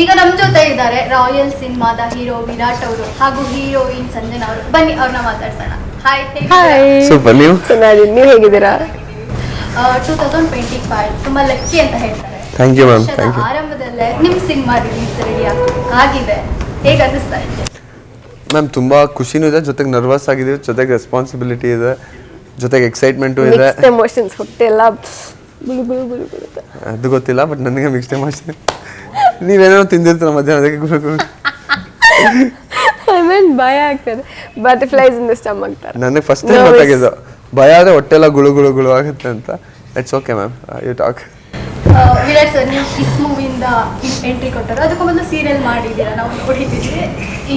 ಈಗ ನಮ್ ಜೊತೆ ಇದ್ದಾರೆ ರಾಯಲ್ ಸಿನಿಮಾದ ಹೀರೋ ವಿರಾಟ್ ಅವರು ಹಾಗೂ ಹೀರೋಯಿನ್ ಸಂಜನಾ ಅವರು. ಬನ್ನಿ ಅವ್ರನ್ನ ಮಾತಾಡ್ಸೋಣ. ಹಾಯ್ ಸೂಪರ್ ನೀವು ಚೆನ್ನಾಗಿದ್ದೀನಿ. ನೀವು ಹೇಗಿದ್ದೀರಾ? ಟೂ ತೌಸಂಡ್ ಟ್ವೆಂಟಿ ಫೈವ್ ತುಂಬಾ ಲಕ್ಕಿ ಅಂತ ಹೇಳ್ತಾರೆ. Thank you ma'am thank you ಆರಂಭದಲ್ಲೇ ನಿಮ್ ಸಿನಿಮಾ ರಿಲೀಸ್ ರೆಡಿ ಆಗಿದೆ. ಹೇಗೆ ಅನಿಸ್ತಾ ಇದೆ? ಮ್ಯಾಮ್ ತುಂಬ ಖುಷಿನೂ ಇದೆ. ಜೊತೆಗೆ ನರ್ವಸ್ ಆಗಿದ್ದೀವಿ. ಜೊತೆಗೆ ರೆಸ್ಪಾನ್ಸಿಬಿಲಿಟಿ ಇದೆ. ಜೊತೆಗೆ ಎಕ್ಸೈಟ್ಮೆಂಟು ಇದೆ. ಮಿಕ್ಸ್ಡ್ ಎಮೋಷನ್ಸ್ ಹೊಟ್ಟೆ ಎಲ್ಲ ಬುಳು ಬುಳು ಬುಳು ಬುಳುತ್ತೆ. ಅದು ಗೊತ್ತಿಲ್ಲ ಬಟ್ ನನಗೆ ಮಿಕ್ಸ್ಡ್ ಎಮೋಷನ್ ನೀವೇನೋ ತಿಂದಿರ್ತೀರ ಮಧ್ಯಾಹ್ನ ಮೀನ್ ಭಯ ಆಗ್ತದೆ. ಬಟರ್ಫ್ಲೈಸ್ ಇನ್ ದ ಸ್ಟಮಕ್ ತರ. ನನಗೆ ಫಸ್ಟ್ ಟೈಮ್ ಗೊತ್ತಾಗಿದ್ದು. ಭಯ ಆದರೆ ಹೊಟ್ಟೆಲ್ಲ ಗುಳು ಗುಳು ಗುಳು ಆಗುತ್ತೆ ಅಂತ. It's okay ma'am you talk Virat sir ನೀವು ಕಿಸ್ ಮೂವಿಯಿಂದ ಎಂಟ್ರಿ ಕೊಟ್ಟರು. ಅದಕ್ಕೂ ಮೊದಲು ಸೀರಿಯಲ್ ಮಾಡಿದ್ದೀರಾ? ನಾವು ನೋಡಿದ್ದೀವಿ. ಈ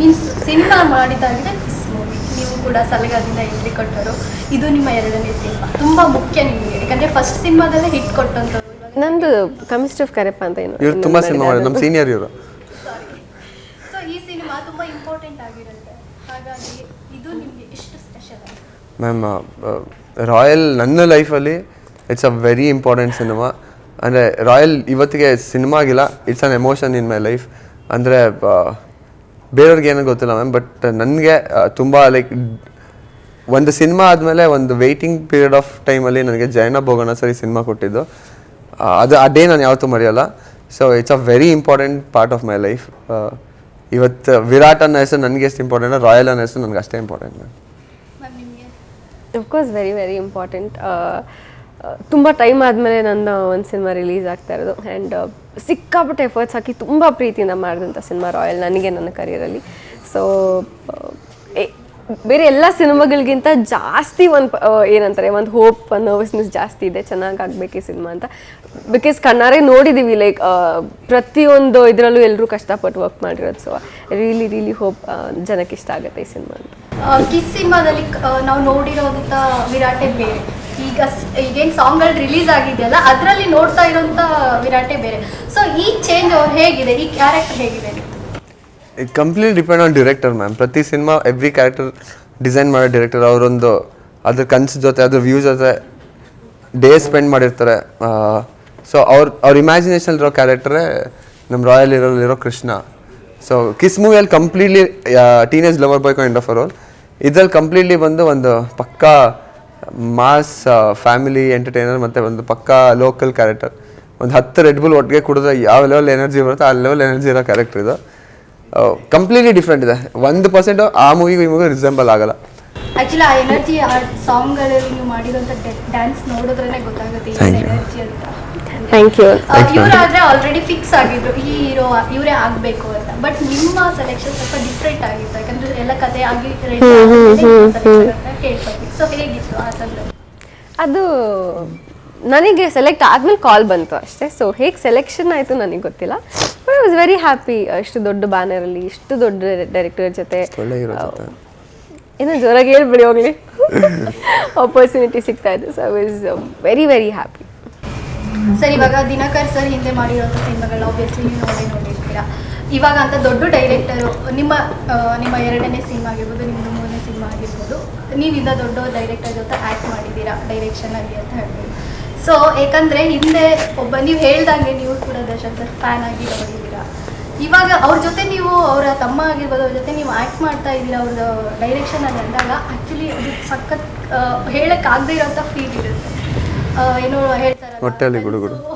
ಮೀನ್ಸ್ ಸಿನಿಮಾ ಮಾಡಿದ್ದಾಗಿದೆ ಕಿಸ್ ಮೂವಿ ನೀವು ಕೂಡ ಸಲಗದಿಂದ ಎಂಟ್ರಿ ಕೊಟ್ಟರು. ಇದು ನಿಮ್ಮ ಎರಡನೇ ಸಿನಿಮಾ ತುಂಬಾ ಮುಖ್ಯ ನಿಮಗೆ. ಯಾಕಂದ್ರೆ ಫಸ್ಟ್ ಸಿನಿಮಾದಲ್ಲೇ ಹಿಟ್ ಕೊಟ್ಟಂಥದ್ದು ನಂದು ಕಮಿಸ್ಟ್ ಆಫ್ ಕರೆಪ್ಪ ಅಂತ ಏನು ಇವ್ರು ತುಂಬಾ ಸಿನಿಮಾ ಮಾಡಿದ್ರು ನಮ್ಮ ಸೀನಿಯರ್ ಇವರು. ಸೊ ಈ ಸಿನಿಮಾ ತುಂಬಾ ಇಂಪಾರ್ಟೆಂಟ್ ಆಗಿರುತ್ತೆ. ಹಾಗಾಗಿ ಇದು ನಿಮಗೆ ಎಷ್ಟು ಸ್ಪೆಷಲ್ ಮ್ಯಾಮ್ ರಾಯಲ್ ನನ್ನ ಲೈಫಲ್ಲಿ it's a very important cinema ಅಂದರೆ ರಾಯಲ್ ಇವತ್ತಿಗೆ ಸಿನಿಮಾ ಆಗಿಲ್ಲ it's an emotion in my life ಅಂದರೆ ಬೇರೆಯವ್ರಿಗೆ ಏನೋ ಗೊತ್ತಿಲ್ಲ ಮ್ಯಾಮ್ ಬಟ್ ನನಗೆ ತುಂಬ ಲೈಕ್ ಒಂದು ಸಿನಿಮಾ ಆದಮೇಲೆ ಒಂದು ವೆಯ್ಟಿಂಗ್ ಪೀರಿಯಡ್ ಆಫ್ ಟೈಮಲ್ಲಿ ನನಗೆ ಜಯಣ್ಣ ಭೋಗಣ್ಣ ಸರಿ ಸಿನಿಮಾ ಕೊಟ್ಟಿದ್ದು. ಅದು ಆ ಡೇ ನಾನು ಯಾವತ್ತೂ ಮರೆಯಲ್ಲ. So it's a very important part of my life ಇವತ್ತು ವಿರಾಟ್ ಅನ್ನೋ ಹೆಸರು ನನಗೆ ಎಷ್ಟು ಇಂಪಾರ್ಟೆಂಟ್ ರಾಯಲ್ ಅನ್ನೋ ಹೆಸರು ನನಗೆ ಅಷ್ಟೇ important of course very very important ತುಂಬ ಟೈಮ್ ಆದಮೇಲೆ ನನ್ನ ಒಂದು ಸಿನಿಮಾ ರಿಲೀಸ್ ಆಗ್ತಾ ಇರೋದು. ಆ್ಯಂಡ್ ಸಿಕ್ಕಾಪಟ್ಟೆ ಎಫರ್ಟ್ಸ್ ಹಾಕಿ ತುಂಬ ಪ್ರೀತಿಯಿಂದ ಮಾಡಿದಂಥ ಸಿನಿಮಾ ರಾಯಲ್ ನನಗೆ ನನ್ನ ಕರಿಯರಲ್ಲಿ ಸೊ ಬೇರೆ ಎಲ್ಲ ಸಿನಿಮಾಗಳಿಗಿಂತ ಜಾಸ್ತಿ ಒಂದು ಏನಂತಾರೆ, ಒಂದು ಹೋಪ್ ನರ್ವಸ್ನೆಸ್ ಜಾಸ್ತಿ ಇದೆ ಚೆನ್ನಾಗಿ ಆಗಬೇಕು ಈ ಸಿನಿಮಾ ಅಂತ. ಬಿಕಾಸ್ ಕಣ್ಣಾರೆ ನೋಡಿದ್ದೀವಿ ಲೈಕ್ ಪ್ರತಿಯೊಂದು ಇದರಲ್ಲೂ ಎಲ್ಲರೂ ಕಷ್ಟಪಟ್ಟು ವರ್ಕ್ ಮಾಡಿರೋದು. ಸೊ ರಿಯಲಿ ರಿಯಲಿ ಹೋಪ್ ಜನಕ್ಕೆ ಇಷ್ಟ ಆಗುತ್ತೆ ಈ ಸಿನಿಮಾ ಅಂತ. ಕಿಸ್ ಸಿನಿಮಾದಲ್ಲಿ ನಾವು ನೋಡಿರೋಂಥ ವಿರಾಟೆ ಬೇರೆ ಈಗ ಈಗೇನ್ ಸಾಂಗ್ಗಳು ರಿಲೀಸ್ ಆಗಿದೆಯಲ್ಲ, ಅದರಲ್ಲಿ ನೋಡ್ತಾ ಇರೋಂಥ ವಿರಾಟೆ ಬೇರೆ. ಸೊ ಈ ಚೇಂಜ್ ಅವ್ರು ಹೇಗಿದೆ? ಈ ಕ್ಯಾರೆಕ್ಟರ್ ಹೇಗಿದೆ? It complete depend on director ma'am ಪ್ರತಿ ಸಿನಿಮಾ ಎವ್ರಿ ಕ್ಯಾರೆಕ್ಟರ್ ಡಿಸೈನ್ ಮಾಡೋ ಡಿರೆಕ್ಟರ್ ಅವರೊಂದು ಅದ್ರ ಕನ್ಸು ಜೊತೆ, ಅದ್ರ ವ್ಯೂ ಜೊತೆ ಡೇ ಸ್ಪೆಂಡ್ ಮಾಡಿರ್ತಾರೆ. ಸೊ ಅವ್ರ ಅವ್ರ ಇಮ್ಯಾಜಿನೇಷನ್ ಇರೋ ಕ್ಯಾರೆಕ್ಟ್ರೇ ನಮ್ಮ ರಾಯಲ್ ಇರೋ Krishna. So kiss ಮೂವಿಯಲ್ಲಿ completely teenage lover boy kind of role ಇದ್ರಲ್ಲಿ ಕಂಪ್ಲೀಟ್ಲಿ ಬಂದು ಒಂದು ಪಕ್ಕಾ ಮಾಸ್ ಫ್ಯಾಮಿಲಿ ಎಂಟರ್ಟೈನರ್ ಮತ್ತು ಒಂದು ಪಕ್ಕಾ ಲೋಕಲ್ ಕ್ಯಾರೆಕ್ಟರ್ ಒಂದು ಹತ್ತು ರೆಡ್ ಬುಲ್ ಒಟ್ಟಿಗೆ ಕುಡಿದ್ರೆ ಯಾವ ಲೆವೆಲ್ ಎನರ್ಜಿ ಬರುತ್ತೆ ಆ ಲೆವೆಲ್ ಎನರ್ಜಿ ಇರೋ ಕ್ಯಾರೆಕ್ಟರ್ ಇದು. ಕಂಪ್ಲೀಟ್ಲಿ ಡಿಫ್ರೆಂಟ್ ಇದೆ. ಒಂದು ಪರ್ಸೆಂಟ್ ಆ ಮೂವಿಗೂ ಈ ಮೂವಿಗೂ ರಿಸೆಂಬಲ್ ಆಗಲ್ಲ. ಆಕ್ಚುಲಿ ಆ ಎನರ್ಜಿ ಆ ಸಾಂಗ್ಗಳಲ್ಲಿ ನೀವು ಮಾಡಿರೋಂಥ ಡ್ಯಾನ್ಸ್ ನೋಡಿದ್ರೇ ಗೊತ್ತಾಗುತ್ತೆ Thank you. ಎನರ್ಜಿ ಅಂತ. ಥ್ಯಾಂಕ್ ಯು ಇವರಾದ್ರೆ ಆಲ್ರೆಡಿ ಫಿಕ್ಸ್ ಆಗಿದ್ರು. ಈ ಹೀರೋ ಇವರೇ ಆಗಬೇಕು ಅಂತ. ಬಟ್ ನಿಮ್ಮ ಸೆಲೆಕ್ಷನ್ ಸ್ವಲ್ಪ ಡಿಫ್ರೆಂಟ್ ಆಗಿತ್ತು. ಯಾಕಂದ್ರೆ ಎಲ್ಲ ಕತೆ ಆಗಿ ರೆಡಿ ಕೇಳ್ಪಟ್ವಿ ಸೊ ಹೇಗಿತ್ತು ಆ ಸಂದರ್ಭ? ಅದು ನನಗೆ ಸೆಲೆಕ್ಟ್ ಆದ್ಮೇಲೆ ಕಾಲ್ ಬಂತು ಅಷ್ಟೇ. ಸೊ ಹೇಗೆ ಸೆಲೆಕ್ಷನ್ ಆಯಿತು ನನಗೆ ಗೊತ್ತಿಲ್ಲ. But I was very happy ಇಷ್ಟು ದೊಡ್ಡ ಬ್ಯಾನರಲ್ಲಿ ಇಷ್ಟು ದೊಡ್ಡ ಡೈರೆಕ್ಟರ್ ಜೊತೆ. ಏನೋ ಜೋರಾಗಿ ಹೇಳ್ಬಿಡಿ ಹೋಗ್ಲಿ. ಆಪರ್ಚುನಿಟಿ ಸಿಗ್ತಾ ಇದೆ. So I was very very happy sir ಇವಾಗ ದಿನಕರ್ ಸರ್ ಹಿಂದೆ ಮಾಡಿರೋಂಥ ಸಿನಿಮಾಗಳನ್ನ ಆಬ್ವಿಯಸ್ಲಿ ನೀವು ನೋಡೇ ನೋಡಿರ್ತೀರಾ. ಇವಾಗ ಅಂತ ದೊಡ್ಡ ಡೈರೆಕ್ಟರು ನಿಮ್ಮ ನಿಮ್ಮ ಎರಡನೇ ಸಿನಿಮಾ ಆಗಿರ್ಬೋದು ನಿಮ್ಮದು ಮೂರನೇ ಸಿನಿಮಾ ಆಗಿರ್ಬೋದು ನೀವಿಂದ ದೊಡ್ಡ ಡೈರೆಕ್ಟರ್ ಜೊತೆ ಆ್ಯಕ್ಟ್ ಮಾಡಿದ್ದೀರಾ ಡೈರೆಕ್ಷನಲ್ಲಿ ಅಂತ ಹೇಳ್ಬೋದು. ಸೊ ಏಕಂದ್ರೆ ಹಿಂದೆ ಒಬ್ಬ ನೀವು ಹೇಳ್ದಂಗೆ ನೀವು ಕೂಡ ದರ್ಶನ್ ಸರ್ ಫ್ಯಾನ್ ಆಗಿ ನೋಡಿದ್ದೀರಾ ಇವಾಗ ಅವ್ರ ಜೊತೆ ನೀವು ಅವರ ತಮ್ಮ ಆಗಿರ್ಬೋದು ಅವ್ರ ಜೊತೆ ನೀವು ಆ್ಯಕ್ಟ್ ಮಾಡ್ತಾ ಇದ್ದೀರಾ ಡೈರೆಕ್ಷನ್ ಅಲ್ಲಿ ಅಂದಾಗ ಆ್ಯಕ್ಚುಲಿ ಅದು ಸಖತ್ ಹೇಳೋಕ್ಕಾಗದೇ ಇರೋಂಥ ಫೀಲ್ ಇರುತ್ತೆ. ಏನೋ ಗುಡುಗುಡು.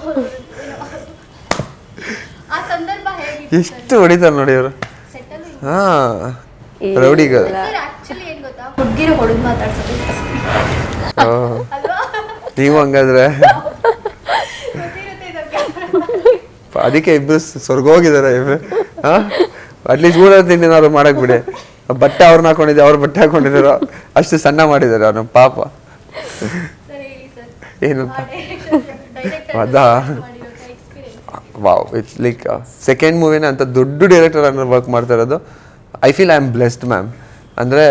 ಆ ಸಂದರ್ಭ ಹೇಗಿತ್ತು ಎಷ್ಟು ಹೊಡಿತಾರೆ ನೋಡಿ ಅವರು. ಸೆಟ್ಟಲ್ ಹಾಂ ರೌಡಿಗ ಸರ್ ಆಕ್ಚುಲಿ ಏನ್ ಗೊತ್ತಾ? ಹುಡುಗಿರು ಹೊಡೆದು ಮಾತಾಡ್ಸೋದು ನೀವು ಹಂಗಾದ್ರೆ. ಅದಕ್ಕೆ ಇಬ್ರು ಸ್ವರ್ಗೋಗಿದ್ದಾರೆ ಅಟ್ಲೀಸ್ಟ್ ಊರ ತಿಂಡಿನಾದ್ರು ಮಾಡಕ್ ಬಿಡಿ. ಬಟ್ಟೆ ಅವ್ರನ್ನ ಹಾಕೊಂಡಿದ್ದೆ ಅವ್ರ ಬಟ್ಟೆ ಹಾಕೊಂಡಿದ್ದಾರೋ ಅಷ್ಟು ಸಣ್ಣ ಮಾಡಿದ್ದಾರೆ ಅವ್ರ ಪಾಪ. ಏನು? ಅದಾ? ವಾವ್ ಇಟ್ಸ್ ಲೈಕ್ ಸೆಕೆಂಡ್ ಮೂವಿನ ಅಂತ ದೊಡ್ಡ ಡೈರೆಕ್ಟರ್ ಅನ್ನೋ ವರ್ಕ್ ಮಾಡ್ತಾ ಇರೋದು. I feel I am blessed ma'am ಅಂದರೆ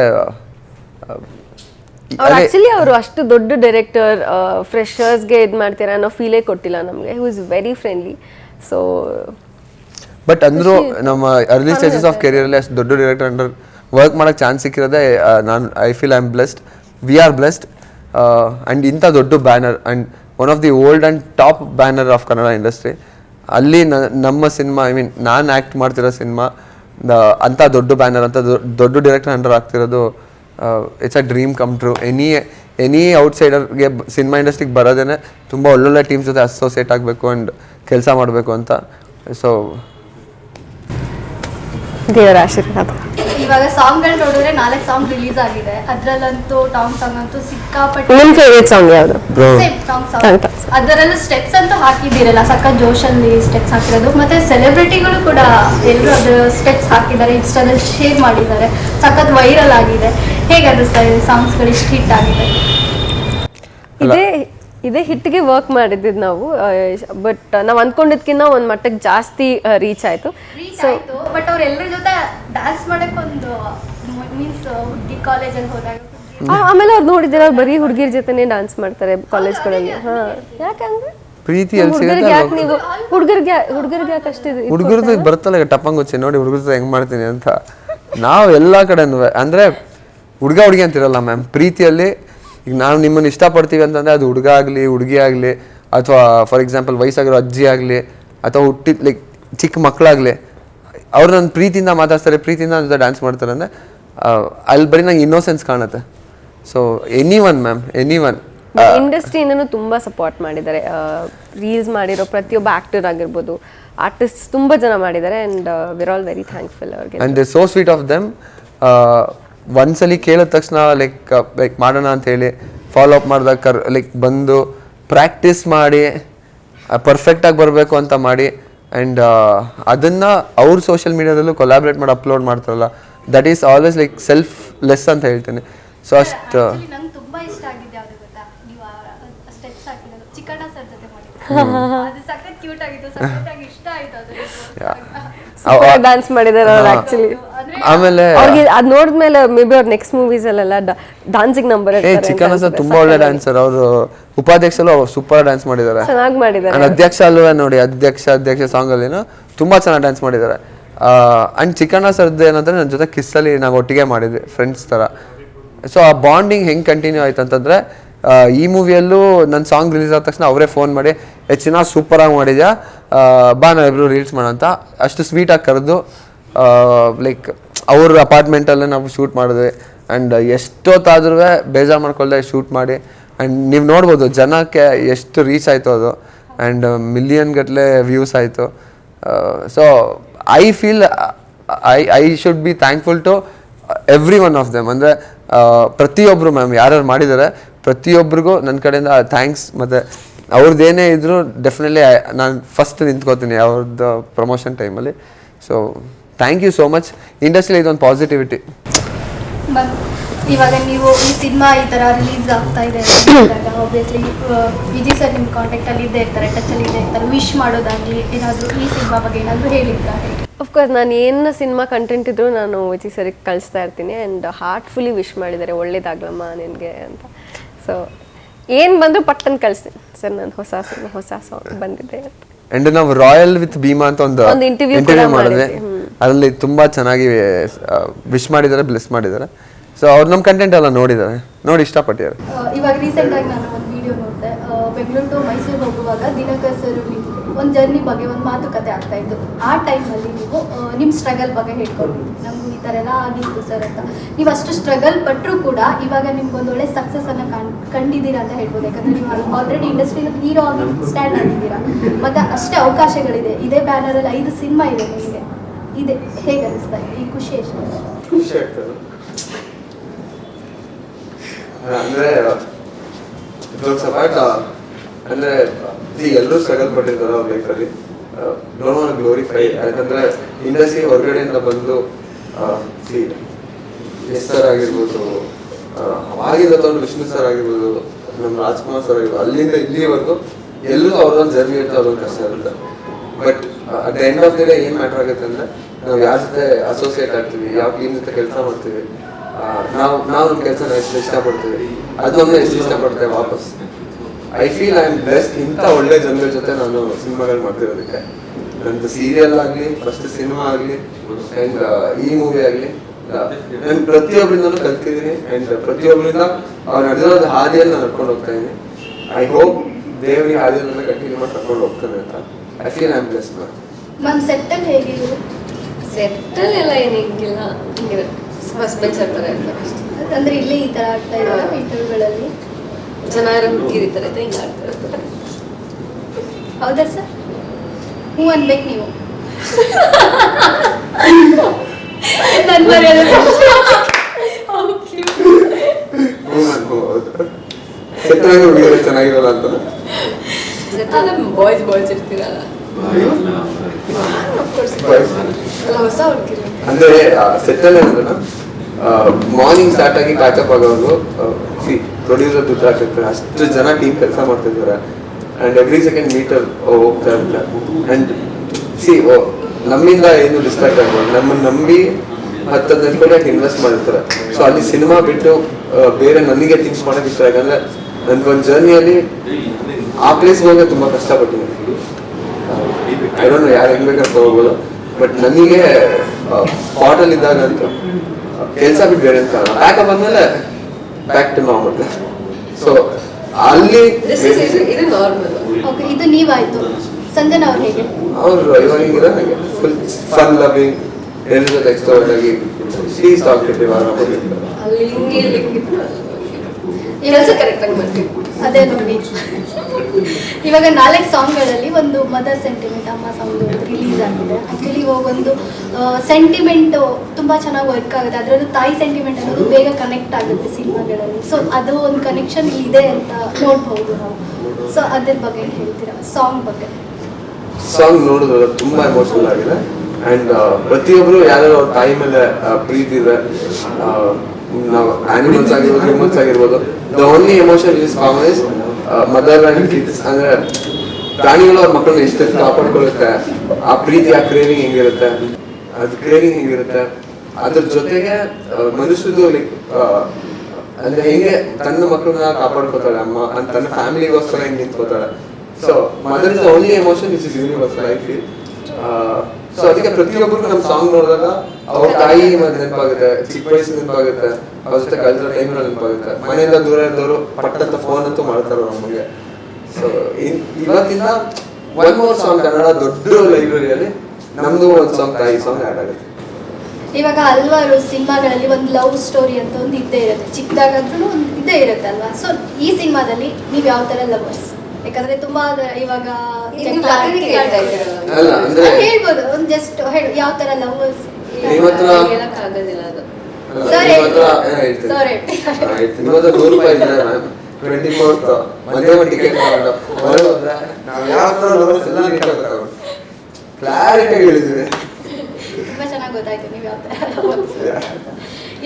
ಆಕ್ಚುಲಿ ಅವರು ಅಷ್ಟು ದೊಡ್ಡ ಡೈರೆಕ್ಟರ್ ಫ್ರೆಶರ್ಸ್ಗೆ ಇದು ಮಾಡ್ತೀರಾ ಅನ್ನೋ ಫೀಲೇ ಕೊಟ್ಟಿಲ್ಲ ನಮಗೆ. Who is very friendly so but ಅಂದ್ರು ನಮ್ಮ ಅರ್ಲಿ ಸ್ಟೇಜಸ್ ಆಫ್ ಕೆರಿಯರಲ್ಲಿ ಅಷ್ಟು ದೊಡ್ಡ ಡೈರೆಕ್ಟರ್ ಅಂಡರ್ ವರ್ಕ್ ಮಾಡೋಕ್ಕೆ ಚಾನ್ಸ್ ಸಿಕ್ಕಿರೋದೇ ನಾನು I feel I am blessed we are blessed and ಇಂಥ ದೊಡ್ಡ banner and one of the old and top banner of Kannada industry ಅಲ್ಲಿ ನಮ್ಮ ಸಿನಿಮಾ ಐ ಮೀನ್ ನಾನು ಆ್ಯಕ್ಟ್ ಮಾಡ್ತಿರೋ ಸಿನಿಮಾ ಅಂಥ ದೊಡ್ಡ ಬ್ಯಾನರ್ ಅಂತ ದೊಡ್ಡ ಡೈರೆಕ್ಟರ್ ಅಂಡರ್ ಆಗ್ತಿರೋದು it's a dream come true any any ಔಟ್ಸೈಡರ್ಗೆ cinema ಇಂಡಸ್ಟ್ರಿಗೆ ಬರೋದೇ ತುಂಬ ಒಳ್ಳೊಳ್ಳೆ ಟೀಮ್ ಜೊತೆ ಅಸೋಸಿಯೇಟ್ ಆಗಬೇಕು ಆ್ಯಂಡ್ ಕೆಲಸ ಮಾಡಬೇಕು ಅಂತ. ಸೊ ದೇವರ ಆಶೀರ್ವಾದ. ಇವಾಗ ಸಾಂಗ್ಗಳು ನೋಡಿದ್ರೆ ನಾಲ್ಕು ಸಾಂಗ್ ರಿಲೀಸ್ ಆಗಿದೆ. ಅದ್ರಲ್ಲಂತೂ ಟಾಂಗ್ ಸಾಂಗ್ ಅಂತೂ ಸಿಕ್ಕಾಪಟ್ಟೆ ನಿಮ್ಮ ಫೇವರೇಟ್ ಸಾಂಗ್ ಯಾವುದು? ಟಾಂಗ್ ಸಾಂಗ್. ಅದರಲ್ಲೂ ಸ್ಟೆಪ್ಸ್ ಅಂತೂ ಹಾಕಿದ್ದೀರಲ್ಲ ಸಕ್ಕ ಜೋಶಲ್ಲಿ ಸ್ಟೆಪ್ಸ್ ಹಾಕಿರೋದು. ಮತ್ತೆ ಸೆಲೆಬ್ರಿಟಿಗಳು ಕೂಡ ಎಲ್ಲರೂ ಅದ್ರ ಸ್ಟೆಪ್ಸ್ ಹಾಕಿದ್ದಾರೆ ಇನ್ಸ್ಟಾದಲ್ಲಿ ಶೇರ್ ಮಾಡಿದ್ದಾರೆ. ಸಖತ್ ವೈರಲ್ ಆಗಿದೆ. ಹೇಗೆ ಅನ್ನಿಸ್ತಾ ಇದೆ? ಸಾಂಗ್ಸ್ಗಳು ಇಷ್ಟು ಹಿಟ್ ಆಗಿದೆ. ಇದೇ ಇದೇ ಹಿಟ್ಗೆ ವರ್ಕ್ ಮಾಡಿದ್ದು ನಾವು ಬಟ್ ನಾವು ಅಂದ್ಕೊಂಡಿದ್ಕಿಂತ ಒಂದು ಮಟ್ಟಕ್ಕೆ ಜಾಸ್ತಿ ರೀಚ್ ಆಯಿತು. ಆಯ್ತು. ಬಟ್ ಅವ್ರೆಲ್ಲರ ಜೊತೆ ಡ್ಯಾನ್ಸ್ ಮಾಡಕ್ಕೆ ಒಂದು ಮೀನ್ಸ್ ಹುಡುಗಿ ಕಾಲೇಜಲ್ಲಿ ಹೋದಾಗ ಹುಡ್ಗಿ- ಆಮೇಲೆ ಅವ್ರು ನೋಡಿದ್ರೆ ಅವ್ರು ಬರೀ ಹುಡುಗಿರ ಜೊತೆನೇ ಡಾನ್ಸ್ ಮಾಡ್ತಾರೆ ಕಾಲೇಜ್ಗಳಲ್ಲಿ ಹಾ. ಯಾಕೆ ಹಂಗೆ ಪ್ರೀತಿ ಎಲ್ಲಿ ಹುಡುಗರಿಗೆ ಸಿಗುತ್ತೆ ಯಾಕೆ ನೀವು ಹುಡುಗರಿಗೆ ಹುಡುಗರಿಗೆ ಯಾಕೆ ಅಷ್ಟು ಇದು- ಇದು ಹುಡುಗರದ್ದು ಬರ್ತಲ್ಲ ಈಗ ನೋಡಿ ಹುಡುಗರ ಹೆಂಗ್ ಮಾಡ್ತೀನಿ ಅಂತ. ನಾವು ಎಲ್ಲ ಕಡೆನೂ ಅಂದ್ರೆ ಹುಡುಗ ಹುಡುಗಿ ಅಂತಿರಲ್ಲ ಮ್ಯಾಮ್ ಪ್ರೀತಿಯಲ್ಲಿ ಈಗ ನಾವು ನಿಮ್ಮನ್ನು ಇಷ್ಟಪಡ್ತೀವಿ ಅಂತಂದ್ರೆ ಅದು ಹುಡುಗ ಆಗಲಿ ಹುಡುಗಿ ಆಗಲಿ ಅಥವಾ ಫಾರ್ ಎಕ್ಸಾಂಪಲ್ ವಯಸ್ಸಾಗಿರೋ ಅಜ್ಜಿ ಆಗಲಿ ಅಥವಾ ಹುಟ್ಟಿದ ಲೈಕ್ ಚಿಕ್ಕ ಮಕ್ಕಳಾಗಲಿ ಅವ್ರು ನನ್ನ ಪ್ರೀತಿಯಿಂದ ಮಾತಾಡ್ತಾರೆ ಪ್ರೀತಿಯಿಂದ ನನ್ನ ಜೊತೆ ಡ್ಯಾನ್ಸ್ ಮಾಡ್ತಾರೆ ಅಂದರೆ ಅಲ್ಲಿ ಬರೀ ನಂಗೆ ಇನ್ನೋಸೆನ್ಸ್ ಕಾಣುತ್ತೆ. So any one ma'am any one ಇಂಡಸ್ಟ್ರಿಯಿಂದನೂ ತುಂಬ ಸಪೋರ್ಟ್ ಮಾಡಿದ್ದಾರೆ. ರೀಲ್ಸ್ ಮಾಡಿರೋ ಪ್ರತಿಯೊಬ್ಬ ಆಕ್ಟರ್ ಆಗಿರ್ಬೋದು ಆರ್ಟಿಸ್ಟ್ ತುಂಬ ಜನ ಮಾಡಿದ್ದಾರೆ and we're all very thankful ಅವ್ರಿಗೆ. And they so sweet of them ಒಂದ್ಸಲಿ ಕೇಳಿದ ತಕ್ಷಣ ಲೈಕ್ ಲೈಕ್ ಮಾಡೋಣ ಅಂತ ಹೇಳಿ ಫಾಲೋ ಅಪ್ ಮಾಡಿದಾಗ ಕರ್ ಲೈಕ್ ಬಂದು ಪ್ರಾಕ್ಟೀಸ್ ಮಾಡಿ ಪರ್ಫೆಕ್ಟಾಗಿ ಬರಬೇಕು ಅಂತ ಮಾಡಿ ಆ್ಯಂಡ್ ಅದನ್ನು ಅವ್ರ ಸೋಷಿಯಲ್ ಮೀಡಿಯಾದಲ್ಲೂ ಕೊಲಾಬ್ರೇಟ್ ಮಾಡಿ ಅಪ್ಲೋಡ್ ಮಾಡ್ತಾರಲ್ಲ that is always like selfless ಅಂತ ಹೇಳ್ತೇನೆ. ಸೊ ಅಷ್ಟು ಯಾವ್ದು ಗೊತ್ತಾ ನೀವು ಸ್ಟೆಪ್ಸ್ ಹಾಕಿರೋದು ಚಿಕ್ಕಣ್ಣ ಸರ್ ಜೊತೆ ಮಾಡಿದ್ದು ಅದು ಸಖತ್ ಕ್ಯೂಟ್ ಆಗಿತ್ತು ಸಖತ್ತಾಗಿ ಇಷ್ಟ ಆಯ್ತು ಅದು. ಡ್ಯಾನ್ಸ್ ಮಾಡಿದಾರೆ ಅವ್ರು ಆ್ಯಕ್ಚುಲಿ ಅಂದ್ರೆ ಆಮೇಲೆ ಅವ್ರಿಗೆ ಅದ್ ನೋಡಿದ್ಮೇಲೆ ಮೇ ಬಿ ಅವ್ರ ನೆಕ್ಸ್ಟ್ ಮೂವೀಸಲ್ಲೆಲ್ಲ ಡಾನ್ಸಿಂಗ್ ನಂಬರ್ ಏ ಚಿಕನ್ ಸರ್ ತುಂಬಾ ಒಳ್ಳೆ ಡ್ಯಾನ್ಸರ್ ಅವರು ಉಪಾಧ್ಯಕ್ಷರು ಸೂಪರ್ ಡ್ಯಾನ್ಸ್ ಮಾಡಿದ್ದಾರೆ ಚೆನ್ನಾಗಿ ಮಾಡಿದ್ದಾರೆ ಅಧ್ಯಕ್ಷ ಅಲ್ವೇ ನೋಡಿ ಅಧ್ಯಕ್ಷ ಅಧ್ಯಕ್ಷ ಸಾಂಗ್ ಅಲ್ಲಿನು ತುಂಬಾ ಚೆನ್ನಾಗಿ ಡ್ಯಾನ್ಸ್ ಮಾಡಿದ್ದಾರೆ ಅಂಡ್ ಚಿಕಣ್ಣ ಸರ್ದು ಏನಂದ್ರೆ ನನ್ನ ಜೊತೆ ಕಿಸ್ಸಲ್ಲಿ ನಾವು ಒಟ್ಟಿಗೆ ಮಾಡಿದ್ವಿ ಫ್ರೆಂಡ್ಸ್ ತರ. ಸೊ ಆ ಬಾಂಡಿಂಗ್ ಹೆಂಗೆ ಕಂಟಿನ್ಯೂ ಆಯ್ತು ಅಂತಂದ್ರೆ ಆ, ಈ ಮೂವಿಯಲ್ಲೂ ನನ್ನ ಸಾಂಗ್ ರಿಲೀಸ್ ಆದ ತಕ್ಷಣ ಅವರೇ ಫೋನ್ ಮಾಡಿ ಏ ಚಿನ್ನ ಸೂಪರಾಗಿ ಮಾಡಿದ್ಯಾ? ಬಾ ನಾವಿಬ್ರು ರೀಲ್ಸ್ ಮಾಡೋಂತ ಅಷ್ಟು ಸ್ವೀಟಾಗಿ ಕರೆದು ಲೈಕ್ ಅವ್ರ ಅಪಾರ್ಟ್ಮೆಂಟಲ್ಲೇ ನಾವು ಶೂಟ್ ಮಾಡಿದ್ವಿ. ಆ್ಯಂಡ್ ಎಷ್ಟೊತ್ತಾದ್ರೂ ಬೇಜಾರು ಮಾಡ್ಕೊಳ್ದೆ ಶೂಟ್ ಮಾಡಿ. ಆ್ಯಂಡ್ ನೀವು ನೋಡ್ಬೋದು, ಜನಕ್ಕೆ ಎಷ್ಟು ರೀಚ್ ಆಯಿತು ಅದು. ಆ್ಯಂಡ್ ಮಿಲಿಯನ್ ಗಟ್ಟಲೆ ವ್ಯೂಸ್ ಆಯಿತು. So I feel I I should be thankful to every one of them ಅಂದರೆ ಪ್ರತಿಯೊಬ್ಬರು ಮ್ಯಾಮ್ ಯಾರ್ಯಾರು ಮಾಡಿದ್ದಾರೆ ಪ್ರತಿಯೊಬ್ಬರಿಗೂ ನನ್ನ ಕಡೆಯಿಂದ ಥ್ಯಾಂಕ್ಸ್ ಮತ್ತು ಅವ್ರದ್ದೇನೇ ಇದ್ದರೂ ಡೆಫಿನೆಟ್ಲಿ ನಾನು ಫಸ್ಟ್ ನಿಂತ್ಕೋತೀನಿ ಅವ್ರದ್ದು ಪ್ರಮೋಷನ್ ಟೈಮಲ್ಲಿ so thank you so much ಇಂಡಸ್ಟ್ರಿಲಿ ಇದೊಂದು ಪಾಸಿಟಿವಿಟಿ ಇವಾಗ ನೀವು ಈ ಸಿನಿಮಾ ಈ ತರ ರಿಲೀಸ್ ಆಗ್ತಾ ಇದೆ ಆಬ್ವಿಯಸ್ಲಿ ವಿಜಯ್ ಸರ್ ನಿಮ್ಮ ಕಾಂಟ್ಯಾಕ್ಟ್ ಅಲ್ಲಿ ಇದ್ದೇ ಇರ್ತಾರೆ ಟಚ್ ಅಲ್ಲಿ ಇದ್ದೇ ಇರ್ತಾರೆ. ವಿಶ್ ಮಾಡೋದಾಗ್ಲಿ ಏನಾದರೂ ಈ ಸಿನಿಮಾ ಬಗ್ಗೆ ಏನಾದರೂ ಹೇಳಿದ್ರ? ಅಫ್ಕೋರ್ಸ್ ನಾನು ಏನು ಸಿನಿಮಾ ಕಂಟೆಂಟ್ ಇದ್ರೂ ನಾನು ವಿಜಯ್ ಸರಿಗೆ ಕಳಿಸ್ತಾ ಇರ್ತೀನಿ ಆ್ಯಂಡ್ ಹಾರ್ಟ್ಫುಲ್ಲಿ ವಿಶ್ ಮಾಡಿದ್ದಾರೆ ಒಳ್ಳೇದಾಗ್ಲಮ್ಮ ನಿನಗೆ ಅಂತ. ಸೊ ಏನು ಬಂದರೂ ಪಟ್ಟನ್ ಕಳಿಸ್ತೀನಿ. ಸರ್ ನಾನು ಹೊಸ ಸಿನಿಮಾ ಹೊಸ ಸಾಂಗ್ ಬಂದಿದೆ ಅಂತ. ಅಂಡ್ ನಾವು ರಾಯಲ್ ವಿತ್ ಭೀಮಾ ಅಂತ ಒಂದು ಒಂದು interview ಇಂಟರ್ವ್ಯೂ ಕೂಡ ಮಾಡಿದ್ವಿ. ಮಾಡಿದ್ವಿ, ಅದರಲ್ಲಿ ತುಂಬಾ ಚೆನ್ನಾಗಿ ವಿಶ್ ಮಾಡಿದ್ದಾರೆ ಬ್ಲೆಸ್ ಮಾಡಿದ್ದಾರೆ. ಸೊ ಅವ್ರು ನಮ್ಮ ಕಂಟೆಂಟ್ ಎಲ್ಲ ನೋಡಿದ್ದಾರೆ. ನೋಡಿ ಇಷ್ಟಪಟ್ಟಿದ್ದಾರೆ. ಇವಾಗ ರೀಸೆಂಟ್ ಆಗಿ ನಾನು ಒಂದು ವಿಡಿಯೋ ನೋಡಿದೆ. ಬೆಂಗಳೂರು ಟು ಮೈಸೂರು ಹೋಗುವಾಗ ದಿನಕರ್ ಸರ್ ಒಂದು ಜರ್ನಿ ಬಗ್ಗೆ, ಒಂದು ಮಾತುಕತೆ ಆಗ್ತಾ ಇತ್ತು. ಆ ಟೈಮಲ್ಲಿ ನೀವು ನಿಮ್ಮ ಸ್ಟ್ರಗಲ್ ಬಗ್ಗೆ ಹೇಳ್ಕೊಂಡು. ನಮ್ಗೆ ಈ ಥರ ಎಲ್ಲ ಆಗಿತ್ತು ಸರ್ ಅಂತ. ನೀವು ಅಷ್ಟು ಸ್ಟ್ರಗಲ್ ಪಟ್ಟರು ಕೂಡ ಇವಾಗ ನಿಮ್ಗೊಂದು ಒಳ್ಳೆ ಸಕ್ಸಸ್ ಅನ್ನ ಕಾಣ್, ಕಂಡಿದ್ದೀರಾ ಅಂತ ಹೇಳ್ಬೋದು. ಯಾಕಂದ್ರೆ ನೀವು ಆಲ್ರೆಡಿ ಇಂಡಸ್ಟ್ರಿಯಲ್ಲಿ ಹೀರೋ ಆಗಿ ಸ್ಟ್ಯಾಂಡ್ ಆಗಿದ್ದೀರಾ. ಮತ್ತೆ ಅಷ್ಟೇ ಅವಕಾಶಗಳಿದೆ. ಇದೇ ಬ್ಯಾನರಲ್ಲಿ ಐದು ಸಿನಿಮಾ ಇದೆ ನಿಮಗೆ. ಇದೆ. ಹೇಗೆ ಅನಿಸ್ತಾ ಇದೆ? ಈ ಖುಷಿ ಎಷ್ಟು? ಅಂದ್ರೆ, ಇವಾಗ ಅಂದ್ರೆ ಎಲ್ಲರೂ ಸ್ಟ್ರಗಲ್ ಪಟ್ಟಿದ್ದಾರೆ ಅವ್ರ ಲೈಫಲ್ಲಿ ಡೋಂಟ್ ವಾಂಟ್ ಗ್ಲೋರಿಫೈ ಯಾಕಂದ್ರೆ ಇಂಡಸ್ಟ್ರಿ ಹೊರಗಡೆಯಿಂದ ಬಂದು ಎಸ್ ಸರ್ ಆಗಿರ್ಬೋದು ಅವಾಗಿಂದ ತಗೊಂಡು ವಿಷ್ಣು ಸರ್ ಆಗಿರ್ಬೋದು, ನಮ್ಮ ರಾಜ್ಕುಮಾರ್ ಸರ್ ಆಗಿರ್ಬೋದು, ಅಲ್ಲಿಂದ ಇಲ್ಲಿವರೆಗೂ ಎಲ್ಲರೂ ಅವ್ರದೊಂದು ಜರ್ನಿ ಇರುತ್ತೆ ಅವ್ರೊಂದು ಕಷ್ಟ ಇರುತ್ತೆ. But at the end of the day ಏನು ಮ್ಯಾಟರ್ ಆಗುತ್ತೆ ಅಂದ್ರೆ, ನಾವು ಯಾರ ಜೊತೆ ಅಸೋಸಿಯೇಟ್ ಆಗ್ತೀವಿ, ಯಾವ ಟೀಮ್ ಜೊತೆ ಕೆಲಸ ಮಾಡ್ತೀವಿ ನಾವು ನಾವು ನಮ್ಮ ಕೆಲಸನ ಎಷ್ಟು ಇಷ್ಟಪಡ್ತೀವಿ ಅದೊಂದು ಎಷ್ಟು ಇಷ್ಟಪಡ್ತೇವೆ ವಾಪಸ್. I feel I am best ಇಂಥ ಒಳ್ಳೆ ಜನರ ಜೊತೆ ನಾನು ಸಿನಿಮಾಗಳು ಮಾಡ್ತಿರೋದಕ್ಕೆ. ನಂದು ಸೀರಿಯಲ್ ಆಗಲಿ ಫಸ್ಟ್ ಸಿನಿಮಾ ಆಗಲಿ ಆ್ಯಂಡ್ ಈ ಮೂವಿ ಆಗಲಿ ನಾನು ಪ್ರತಿಯೊಬ್ಬರಿಂದನೂ ಕಲ್ತಿದ್ದೀನಿ ಆ್ಯಂಡ್ ಪ್ರತಿಯೊಬ್ಬರಿಂದ ಅವ್ರು ನಡೆದಿರೋದು ಹಾದಿಯಲ್ಲಿ ನಾನು ನಡ್ಕೊಂಡು ಹೋಗ್ತಾ ಇದ್ದೀನಿ. ಐ ಹೋಪ್ ದೇವರಿಗೆ ಹಾದಿಯಲ್ಲಿ ಕಂಟಿನ್ಯೂ ಮಾಡಿ ಕರ್ಕೊಂಡು ಹೋಗ್ತಾನೆ ಅಂತ. I feel I am bless ma'am ma'am ಸೆಟ್ಟಲ್ಲಿ ಹೇಗಿದ್ರು? ಸೆಟ್ಟಲ್ಲಿ ಎಲ್ಲ ಏನು ಹಿಂಗಿಲ್ಲ. ಹಿಂಗಿರುತ್ತೆ ಫಸ್ಟ್ ಬೆಂಚ್ ಥರ ಇರ್ತಾರೆ ಅಂದ್ರೆ ಇಲ್ಲೇ ಈ ತರ ಆಗ್ತಾ ಇದ್ದಾರೆ ಇಂಟರ್ವ್ಯೂಗಳಲ್ಲಿ ಚೆನ್ನಾಗಿರೋ ತೀರಿತಾರೆ ಅಂತ ಹಿಂಗೆ ಆಡ್ತಾ ಇರ್ತಾರೆ ಹೌದಾ ಸರ್? ಹ್ಞೂ ಅನ್ಬೇಕು ನೀವು. ನನ್ ಮರ್ಯಾದೆ ಸೆಟ್ಟಾಗಿ ಹುಡುಗಿಯರು ಚೆನ್ನಾಗಿರಲ್ಲ ಅಂತ? ಸೆಟ್ಟಲ್ಲಿ ಬಾಯ್ಸ್ ಬಾಯ್ಸ್ ಇರ್ತೀರಲ್ಲ. ಅಂದ್ರೆ ಸೆಟ್ಟಲ್ ಏನಂದ್ರೆ ಮಾರ್ನಿಂಗ್ ಸ್ಟಾರ್ಟ್ ಆಗಿ ಪ್ಯಾಕಪ್ ಆಗೋರು ಸಿ ಪ್ರೊಡ್ಯೂಸರ್ ದುಡ್ಡು ಆಗ್ತಿರ್ತಾರೆ ಅಷ್ಟು ಜನ ಟೀಮ್ ಕೆಲಸ ಮಾಡ್ತಿದ್ದಾರೆ. ಅಂಡ್ ಎವ್ರಿ ಸೆಕೆಂಡ್ ಮೀಟರ್ ಹೋಗ್ತಾ ಇರ್ತಾರೆ ಅಂಡ್ ಸಿ ನಮ್ಮಿಂದ ಏನು ಡಿಸ್ಟ್ರಾಕ್ಟ್ ಆಗ್ಬೋದು ನಮ್ಮನ್ನ ನಂಬಿ ಹತ್ತು ಹದಿನೈದು ಕೋಟಿ ಇನ್ವೆಸ್ಟ್ ಮಾಡಿರ್ತಾರೆ. ಸೊ ಅಲ್ಲಿ ಸಿನಿಮಾ ಬಿಟ್ಟು ಬೇರೆ ನನಗೆ ಥಿಂಕ್ಸ್ ಮಾಡೋಕೆ ಇಷ್ಟ ಯಾಕಂದ್ರೆ ಒಂದು ಜರ್ನಿಯಲ್ಲಿ ಆ ಪ್ಲೇಸ್ಗೆ ಹೋಗಿ ತುಂಬ ಕಷ್ಟಪಟ್ಟಿದ್ದೀನಿ. ಐ ಡೋಂಟ್ ನೋ ಯಾರು ಹೆಂಗ್ ಬೇಕಾದ್ರೆ ಹೋಗ್ಬೋದು. ಬಟ್ ನನಗೆ ಸ್ಪಾಟ್ ಅಲ್ಲಿ ಇದ್ದಾಗ ಅಂತ ಕೆಲಸ ಬಿಟ್ಟು ಬೇರೆ ಅಂತ ಪ್ಯಾಕಪ್ ಬಂದ್ಮೇಲೆ ಬ್ಯಾಕ್ ಟು ನಾರ್ಮಲ್ ಸೊ ಅಲ್ಲಿ ಇದು ನೀವಾಯ್ತು. ಸಂಜನಾ ಅವ್ರು ಹೇಗೆ? ಅವ್ರು ಇವಾಗ ಹಿಂಗಿದೆ ಫುಲ್ ಫನ್ ಲವಿಂಗ್ ಎಲ್ಲರ ಜೊತೆ ಎಕ್ಸ್ಟ್ರಾವರ್ಟ್ ಆಗಿ ಸೀ ಟಾಕ್ಟಿವ್ ಅಲ್ಲಿ ಹಿಂಗೆ ಇಲ್ಲಿ ಹಿಂಗೆ ಕೆಲಸ ಕರೆಕ್ಟಾಗಿ ಬರ್ತೀವಿ ಅದೇ ನೋಡಿ. ಇವಾಗ ನಾಲ್ಕು ಸಾಂಗ್ಗಳಲ್ಲಿ ಒಂದು ಮದರ್ ಸೆಂಟಿಮೆಂಟ್ ಅಮ್ಮ ಸಾಂಗ್ ರಿಲೀಸ್ ಆಗಿದೆ. ಆ್ಯಕ್ಚುಲಿ ಇವಾಗ ಒಂದು ಸೆಂಟಿಮೆಂಟ್ ತುಂಬ ಚೆನ್ನಾಗಿ ವರ್ಕ್ ಆಗುತ್ತೆ. ಅದರಲ್ಲೂ ತಾಯಿ ಸೆಂಟಿಮೆಂಟ್ ಅನ್ನೋದು ಬೇಗ ಕನೆಕ್ಟ್ ಆಗುತ್ತೆ ಸಿನಿಮಾಗಳಲ್ಲಿ. ಸೊ ಅದು ಒಂದು ಕನೆಕ್ಷನ್ ಇದೆ ಅಂತ ನೋಡ್ಬೋದು ನಾವು. ಸೊ ಅದ್ರ ಬಗ್ಗೆ ಹೇಳ್ತೀರಾ? ಸಾಂಗ್ ಬಗ್ಗೆ. ಸಾಂಗ್ ನೋಡಿದ್ರೆ ತುಂಬಾ ಎಮೋಷನಲ್ ಆಗಿದೆ. ಅಂಡ್ ಪ್ರತಿಯೊಬ್ಬರು ಯಾರು ಅವ್ರ ತಾಯಿ ಮೇಲೆ ಪ್ರೀತಿ ಇದೆ. ನಾವು ಆನಿಮಲ್ಸ್ ಆಗಿರ್ಬೋದು ಹ್ಯೂಮನ್ಸ್ ಆಗಿರ್ಬೋದು. The only emotion is common is mother and kids ಅಂದ್ರೆ, ಪ್ರಾಣಿಗಳು ಅವ್ರ ಮಕ್ಕಳನ್ನ ಎಷ್ಟು ಕಾಪಾಡ್ಕೊಳ್ಳುತ್ತೆ, ಆ ಪ್ರೀತಿ, ಆ ಕ್ರೇವಿಂಗ್ ಹೆಂಗಿರುತ್ತೆ, ಅದು ಕ್ರೇವಿಂಗ್ ಹೆಂಗಿರುತ್ತೆ, ಅದ್ರ ಜೊತೆಗೆ ಮನುಷ್ಯದು ಲೈಕ್ ಅಂದ್ರೆ ಹೆಂಗೆ ತನ್ನ ಮಕ್ಕಳನ್ನ ಕಾಪಾಡ್ಕೋತಾಳೆ ಅಮ್ಮ ಅಂತ ತನ್ನ ಫ್ಯಾಮಿಲಿಗೋಸ್ಕರ ಹೆಂಗ್ ನಿಂತ್ಕೋತಾಳೆ so mother is only emotion is is universe life so ಅದಕ್ಕೆ ಪ್ರತಿಯೊಬ್ಬರು ನಮ್ಮ ಸಾಂಗ್ ನೋಡಿದಾಗ ಅವ್ರ ತಾಯಿ ಮತ್ತೆ ನೆನಪಾಗುತ್ತೆ ಚಿಕ್ಕ ವಯಸ್ಸು ನೆನಪಾಗುತ್ತೆ ಅವ್ರ ಜೊತೆ ಕಲ್ತಿರೋ ಟೈಮ್ ನೆನಪಾಗುತ್ತೆ. ಮನೆಯಿಂದ ದೂರ ಇದ್ದವರು ಪಟ್ಟಂತ ಫೋನ್ ಅಂತೂ ಮಾಡ್ತಾರೆ ನಮಗೆ. ಸೊ ಇವತ್ತಿಂದ ಒನ್ ಮೋರ್ ಸಾಂಗ್ ಕನ್ನಡ ದೊಡ್ಡ ಲೈಬ್ರರಿಯಲ್ಲಿ ನಮ್ದು ಒಂದು ಸಾಂಗ್ ತಾಯಿ ಸಾಂಗ್ ಆ್ಯಡ್ ಆಗುತ್ತೆ. ಇವಾಗ ಹಲವಾರು ಸಿನಿಮಾಗಳಲ್ಲಿ ಒಂದು ಲವ್ ಸ್ಟೋರಿ ಅಂತ ಒಂದು ಇದ್ದೇ ಇರುತ್ತೆ. ಚಿಕ್ಕದಾಗಾದ್ರೂ ಒಂದು ಇದ್ದೇ ಇರುತ್ತೆ ಅಲ್ವಾ? ಸೊ ಈ ಸಿನಿಮಾದಲ್ಲಿ ನೀವು ಯಾವ ತರ ಲವರ್ಸ್ ಯಾಕಂದ್ರೆ ತುಂಬಾ ಇವಾಗ ಹೇಳ್ಬೋದು ಒಂದ್ ಜಸ್ಟ್ ಹೇಳು ಯಾವ ತರ ಎಲ್ಲ ಕ್ಲಾರಿಟಿ ಹೇಳಿದ್ರೆ ತುಂಬಾ ಚೆನ್ನಾಗಿ ಗೊತ್ತಾಯ್ತು ನೀವು ಯಾವ ತರ.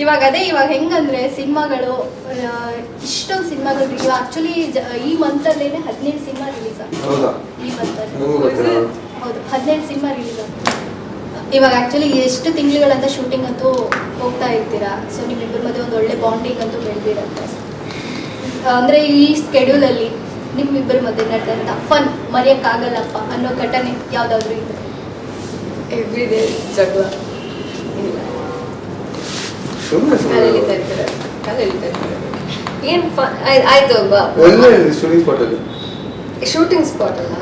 ಇವಾಗ ಅದೇ ಇವಾಗ ಹೆಂಗಂದ್ರೆ ಸಿನಿಮಾಗಳು ಇಷ್ಟೊಂದು ಸಿನಿಮಾಗಳು ಇವಾಗ ಆಕ್ಚುಲಿ ಈ ಮಂತ್ ಅಲ್ಲೇನೆ ಹದಿನೇಳು ಸಿನಿಮಾ ರಿಲೀಸ್ ಆಗಿದೆ ಹೌದಾ? ಈ ಮಂತ್ ಹೌದು ಹದಿನೈದು ಸಿನಿಮಾ ರಿಲೀಸ್ ಆಗುತ್ತೆ ಇವಾಗ ಆಕ್ಚುಲಿ ಎಷ್ಟು ತಿಂಗಳುಗಳಂತ ಶೂಟಿಂಗ್ ಅಂತೂ ಹೋಗ್ತಾ ಇರ್ತೀರಾ? ಸೊ ನಿಮ್ಮಿಬ್ಬರ ಮಧ್ಯೆ ಒಂದು ಒಳ್ಳೆ ಬಾಂಡಿಂಗ್ ಅಂತೂ ಬೆಳೆದಿರುತ್ತೆ. ಅಂದ್ರೆ ಈ ಸ್ಕೆಡ್ಯೂಲ್ ಅಲ್ಲಿ ನಿಮ್ಮಿಬ್ಬರ ಮಧ್ಯೆ ನಡೆದಂತ ಫನ್ ಮರೆಯಕ್ಕಾಗಲ್ಲಪ್ಪ ಅನ್ನೋ ಘಟನೆ ಯಾವ್ದಾದ್ರು ಇದೆ? ಎವ್ರಿ ಡೇ ಜಗಳ. ಇಲ್ಲ. ಸುಮ್ಮನೆ ಇರ್ತಾರೆ ಏನ್ ಫನ್ ಆಯ್ತು ಒಳ್ಳೆ ಸ್ಟುಡಿಯೋ ಸ್ಪಾಟಲ್ಲಿ ಶೂಟಿಂಗ್ ಸ್ಪಾಟ್ ಅಲ್ಲ?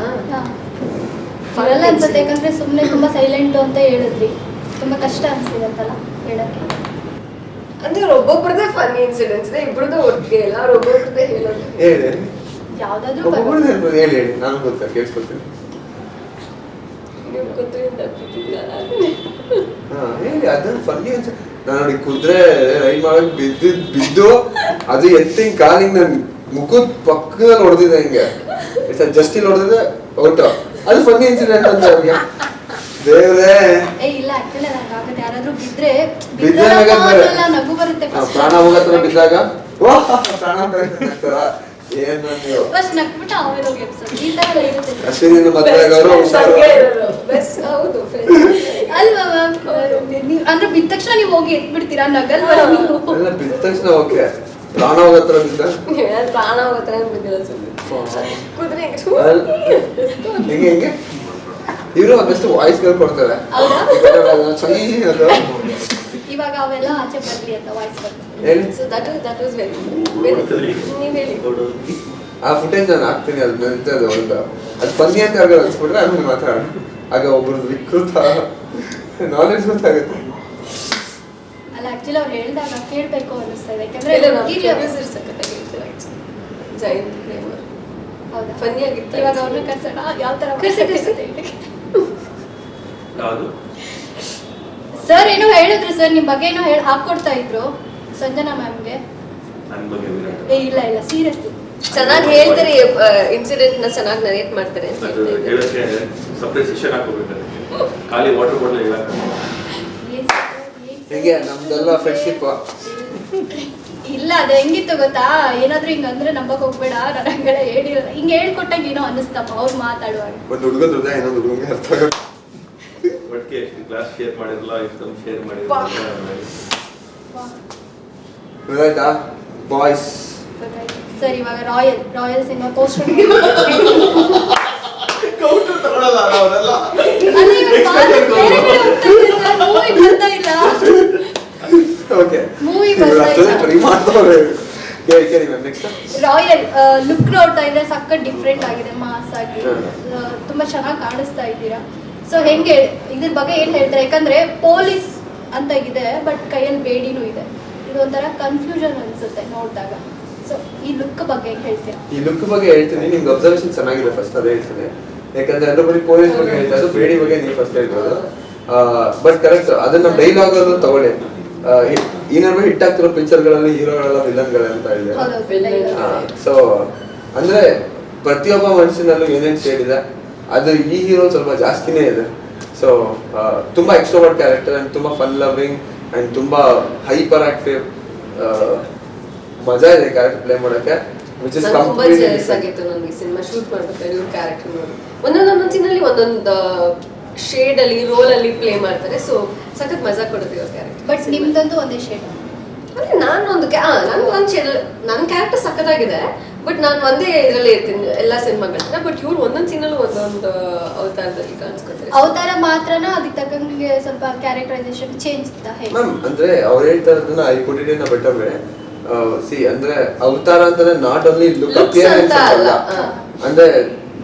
ಬರಲ್ಲ ಅನ್ಸುತ್ತೆ. ಯಾಕಂದ್ರೆ ಸುಮ್ಮನೆ ತುಂಬಾ ಸೈಲೆಂಟ್ ಅಂತ ಹೇಳಿದ್ರಿ. ತುಂಬಾ ಕಷ್ಟ ಅನ್ಸಿದಂತಲ್ಲ ಹೇಳಕ್ಕೆ? ಅಂದ್ರೆ ಒಬ್ಬೊಬ್ರದೇ ಫನ್ನಿ ಇನ್ಸಿಡೆಂಟ್ಸ್ ಇದೆ ಇಬ್ರದ್ದು ಒಟ್ಟಿಗೆ ಇಲ್ಲ ಅವ್ರ ಒಬ್ಬೊಬ್ರದೇ ಹೇಳೋದು. ಹೇಳಿ ಯಾವ್ದಾದ್ರು ಒಬ್ಬೊಬ್ಬರು ಹೇಳ್ಬೋದು. ಹೇಳಿ ಹೇಳಿ. ನಾನು ಗೊತ್ತಾ ಕೇಳಿಸ್ಕೊತೀನಿ ನೀವು ಗೊತ್ತಿಲ್ಲ ಹೇಳಿ ಅದನ್ನ ಫನ್ನಿ ಅನ್ಸ ನಾನು ನೋಡಿ ಕುದ್ರೆ ರೈಡ್ ಮಾಡಕ್ ಬಿದ್ದಿದ್ ಬಿದ್ದು ಅದು ಎತ್ತಿನ ಕಾಲಿಂಗ್ ನನ್ ಮುಖದ ಪಕ್ಕದಲ್ಲಿ ಹೊಡೆದಿದೆ ಹಿಂಗೆ. ಜಸ್ಟ್ ಇಲ್ಲಿ ಹೊಡೆದಿದೆ ಔಟ್ ಅದು ಫನ್ನಿ ಇನ್ಸಿಡೆಂಟ್ ಅಂತ ಅವ್ರಿಗೆ. ದೇವ್ರೇ. ಬಿದ್ದಾಗ ಪ್ರಾಣ ಹೋಗತ್ರ ಬಿದ್ದಾಗ ಓಹ್ ಪ್ರಾಣ ಫಸ್ಟ್ ನಕ್ಬಿಟ್ಟು ಆಮೇಲೆ ಹೋಗಿ ಎಬ್ಸೋದು ಈ ತರ ಎಲ್ಲ ಇರುತ್ತೆ ಹೌದು ಅಲ್ವಾ ಮ್ಯಾಮ್? ಅಂದ್ರೆ ಬಿದ್ದ ತಕ್ಷಣ ನೀವು ಹೋಗಿ ಎತ್ಬಿಡ್ತೀರಾ ನಗಲ್ವಾ ನೀವು ಬಿದ್ದ ತಕ್ಷಣ ಓಕೆ. ಪ್ರಾಣ ಹೋಗತ್ರ ಬಿದ್ದ? ಪ್ರಾಣ ಹೋಗತ್ರ ಬಿದ್ದಿಲ್ಲ ಸುಮ್ಮನೆ ಕುದುರೆ ಅಲ್- ಹೆಂಗೆ ಹೆಂಗೆ? ಇವರು ಒಂದಷ್ಟು ವಾಯ್ಸ್ಗಳು ಕೊಡ್ತಾರೆ? ಸರಿ ಅದು. ಇವಾಗ ಅವೆಲ್ಲ ಆಚೆ ಬರ್ಲಿ ಅಂತ ವಾಯ್ಸ್ ಹೇಳಿ. So that was that was very ನೀವು ಹೇಳಿ. ಆ ಫುಟೇಜ್ ನಾನು ಹಾಕ್ತೀನಿ ಅದು ಒಂದು. ಅದು ಫನ್ನಿ ಅಂತ ಯಾರು ಅನ್ಸ್ಬಿಟ್ರೆ ಆಮೇಲೆ ಮಾತಾಡೋಣ. ಆಗ ಒಬ್ರದ್ದು ವಿಕೃತ ನಾಲೆಡ್ಜ್ ಗೊತ್ತಾಗುತ್ತೆ. ಅಲ್ಲ ಆಕ್ಚುಲಿ ಅವ್ರು ಹೇಳ್ದಾಗ ಕೇಳ್ಬೇಕು ಅನಿಸ್ತಾ ಇದೆ. ಯಾಕಂದ್ರೆ. ಜಯಂತ್ ಪ್ರೇಮರ್. ಆಗಿತ್ತು. ಇವಾಗ ಅವ್ರನ್ನ ಕರ್ಸೋಣ. ಯಾವ. ಯಾವುದು? ಸರ್ ಏನೋ ಹೇಳಿದ್ರು ಸರ್ ನಿಮ್ ಬಗ್ಗೆ ಏನೋ ಹೇಳಿ ಹಾಕೊಡ್ತಾ ಇದ್ರು. ಸಂಜನಾ ಮ್ಯಾಮ್ಗೆ ನನ್ನ ಬಗ್ಗೆ ಏ ಇಲ್ಲ ಇಲ್ಲ ಸೀರಿಯಸ್ಲಿ ಚೆನ್ನಾಗಿ ಹೇಳ್ತಾರೆ ಇನ್ಸಿಡೆಂಟ್ನ ಚೆನ್ನಾಗಿ ನರೇಟ್ ಮಾಡ್ತಾರೆ ಅಂತ ಅದು ಹೇಳಕ್ಕೆ ಸಪ್ರೇಟ್ ಸೆಷನ್ ಹಾಕೋಬೇಕು ಅದಕ್ಕೆ. ಖಾಲಿ ವಾಟರ್ ಬಾಟಲ್ ಹೇಳಕ್ಕೆ ಹೀಗೆ ನಮ್ದೆಲ್ಲ ಫ್ರೆಂಡ್ಶಿಪ್ ಇಲ್ಲ ಅದ ಹೆಂಗಿತ್ತು ಗೊತ್ತಾ? ಏನಾದ್ರೂ ಹಿಂಗ ಅಂದ್ರೆ ನಂಬಕ್ ಹೋಗ್ಬೇಡ ನನಗೆಲ್ಲ ಹೇಳಿ ಹಿಂಗ ಹೇಳ್ಕೊಟ್ಟಂಗ ಏನೋ ಅನ್ನಿಸ್ತಪ್ಪ ಅವ್ರು ಮಾತಾಡುವಾಗ. ಒಂದು ಹುಡುಗನ ಹೃದಯ ಇನ್ನೊಂದು ಹುಡುಗಂಗೆ ಅರ್ಥ ಆಗುತ್ತೆ ಒಟ್ಟಿಗೆ ಕ್ಲಾಸ್ ಶೇರ್ ಮಾಡಿರಲ್ಲ ಇಷ್ಟೊಂದು ಶೇರ್ ಮಾಡಿರಲ್ಲ ಬಾಯ್ಸ್ ಸರ್ ಇವಾಗ Royal Royal cinema poster movie ಬರ್ತಾ ಇಲ್ಲ. ಓಕೆ ಮೂವಿ ಬರ್ತಾ ಇಲ್ಲ. ರಾಯಲ್ ಲುಕ್ ನೋಡ್ತಾ ಇದ್ರೆ ಸಕ್ಕ ಡಿಫ್ರೆಂಟ್ ಆಗಿದೆ. ಮಾಸ್ ಆಗಿ. ತುಂಬಾ ಚೆನ್ನಾಗಿ ಕಾಣಿಸ್ತಾ ಇದ್ದೀರಾ. ಸೊ ಹೆಂಗೆ ಇದ್ರ ಬಗ್ಗೆ ಏನ್ ಹೇಳ್ತಾರೆ? ಯಾಕಂದ್ರೆ ಪೊಲೀಸ್ ಅಂತ ಇದೆ ಬಟ್ ಕೈಯಲ್ಲಿ ಬೇಡಿನೂ ಇದೆ. ಇದು ಒಂಥರ ಕನ್ಫ್ಯೂಷನ್ ಅನ್ಸುತ್ತೆ ನೋಡಿದಾಗ. ಸೊ ಈ ಲುಕ್ ಬಗ್ಗೆ ಹೇಳ್ತೀನಿ ಹೇಳ್ತೀರಾ? ಈ ಲುಕ್ ಬಗ್ಗೆ ಹೇಳ್ತೀನಿ ನಿಮ್ಗೆ ಅಬ್ಸರ್ವೇಷನ್ ಚೆನ್ನಾಗಿದೆ ಫಸ್ಟ್ ಅದೇ ಹೇಳ್ತೀನಿ. ಯಾಕಂದ್ರೆ ಅದ್ರ ಬರೀ ಪೊಲೀಸ್ ಬಗ್ಗೆ ಹೇಳ್ತಾ ಬೇಡಿ ಬಗ್ಗೆ ನೀವು ಫಸ್ಟ್ ಹೇಳ್ಬೋದು. ಬಟ್ ಕರೆಕ್ಟ್ ಅದನ್ನ ಡೈಲಾಗ್ ಅಲ್ಲೂ ತಗೊಳ್ಳಿ. ಏನಾದ್ರು ಈ- ನಡುವೆ ಹಿಟ್ ಆಗ್ತಿರೋ ಪಿಕ್ಚರ್ಗಳಲ್ಲಿ ಹೀರೋಗಳೆಲ್ಲ ವಿಲನ್ಗಳೇ ಅಂತ ಇದೆ. ಹೌದೌದು ಸೊ ಅಂದ್ರೆ ಪ್ರತಿಯೊಬ್ಬ ಮನುಷ್ಯನಲ್ಲೂ ಏನೇನ್ ಶೇಡ್ ಇದೆ? ಅದು ಈ ಹೀರೋ ಸ್ವಲ್ಪ ಜಾಸ್ತಿನೇ ಇದೆ. ಸೊ ತುಂಬಾ ಎಕ್ಸ್ಟ್ರೋವರ್ಡ್ ಕ್ಯಾರೆಕ್ಟರ್ ಅಂಡ್ ತುಂಬಾ ಫನ್ ಲವಿಂಗ್ ಅಂಡ್ ತುಂಬಾ ಹೈಪರ್ ಆಕ್ಟಿವ್ ಮಜಾ ಇದೆ ಕ್ಯಾರೆಕ್ಟರ್ ಪ್ಲೇ ಮಾಡಕ್ಕೆ ವಿಚ್ ಇಸ್ ತುಂಬಾ ಜೆಲಸ್ ಆಗಿತ್ತು ನನಗೆ ಸಿನಿಮಾ ಶೂಟ್ ಮಾಡ್ಬೇಕಾದ್ರೆ ಇವ್ರ ಕ್ಯಾರೆಕ್ಟರ್ ನೋಡಿ. ಒಂದೊಂದೊಂದೊಂದು ಸೀನಲ್ಲಿ ಒಂದೊಂದು ಶೇಡ್ ಅಲ್ಲಿ ರೋಲ್ ಅಲ್ಲಿ ಪ್ಲೇ ಮಾಡ್ತಾರೆ. ಸೊ ಸಖತ್ ಮಜಾ ಕೊಡುತ್ತೆ ಇವ್ರ ಕ್ಯಾರೆಕ್ಟರ್ ಬಟ್ ನಿಮ್ದಂತೂ ಒಂದೇ ಶೇಡ್ ಅಂದ್ರೆ ನಾನು ಒಂದು ನನ್ ಒಂದು ಶೇಡ್ ನನ್ನ ಕ್ಯಾರೆಕ್ಟರ್ ಸಖತ್ತಾಗಿದೆ. ಬಟ್ ನಾನು ಒಂದೇ ಇದರಲ್ಲಿ ಇರ್ತೀನಿ ಎಲ್ಲ ಸಿನಿಮಾಗಳನ್ನ ಬಟ್ ಇವ್ರು ಒಂದೊಂದು ಸೀನಲ್ಲೂ ಒಂದೊಂದು ಅವತಾರದಲ್ಲಿ ಕಾಣಿಸ್ಕೊತಾರೆ. ಅವತಾರ ಮಾತ್ರನ ಅದಕ್ಕೆ ತಕ್ಕಂಗೆ ಸ್ವಲ್ಪ ಕ್ಯಾರೆಕ್ಟರೈಸೇಷನ್ ಚೇಂಜ್ ಇತ್ತ ಮ್ಯಾಮ್ ಅಂದ್ರೆ ಅವ್ರು ಹೇಳ್ತಾ ಇರೋದನ್ನ I put it in better way C ಅಂದ್ರೆ ಅವತಾರ ಅಂದ್ರೆ ನಾಟ್ ಓನ್ಲಿ ಲುಕ್ ಅಪಿಯರೆನ್ಸ್ ಅಂತ ಅಲ್ಲ. ಅಂದ್ರೆ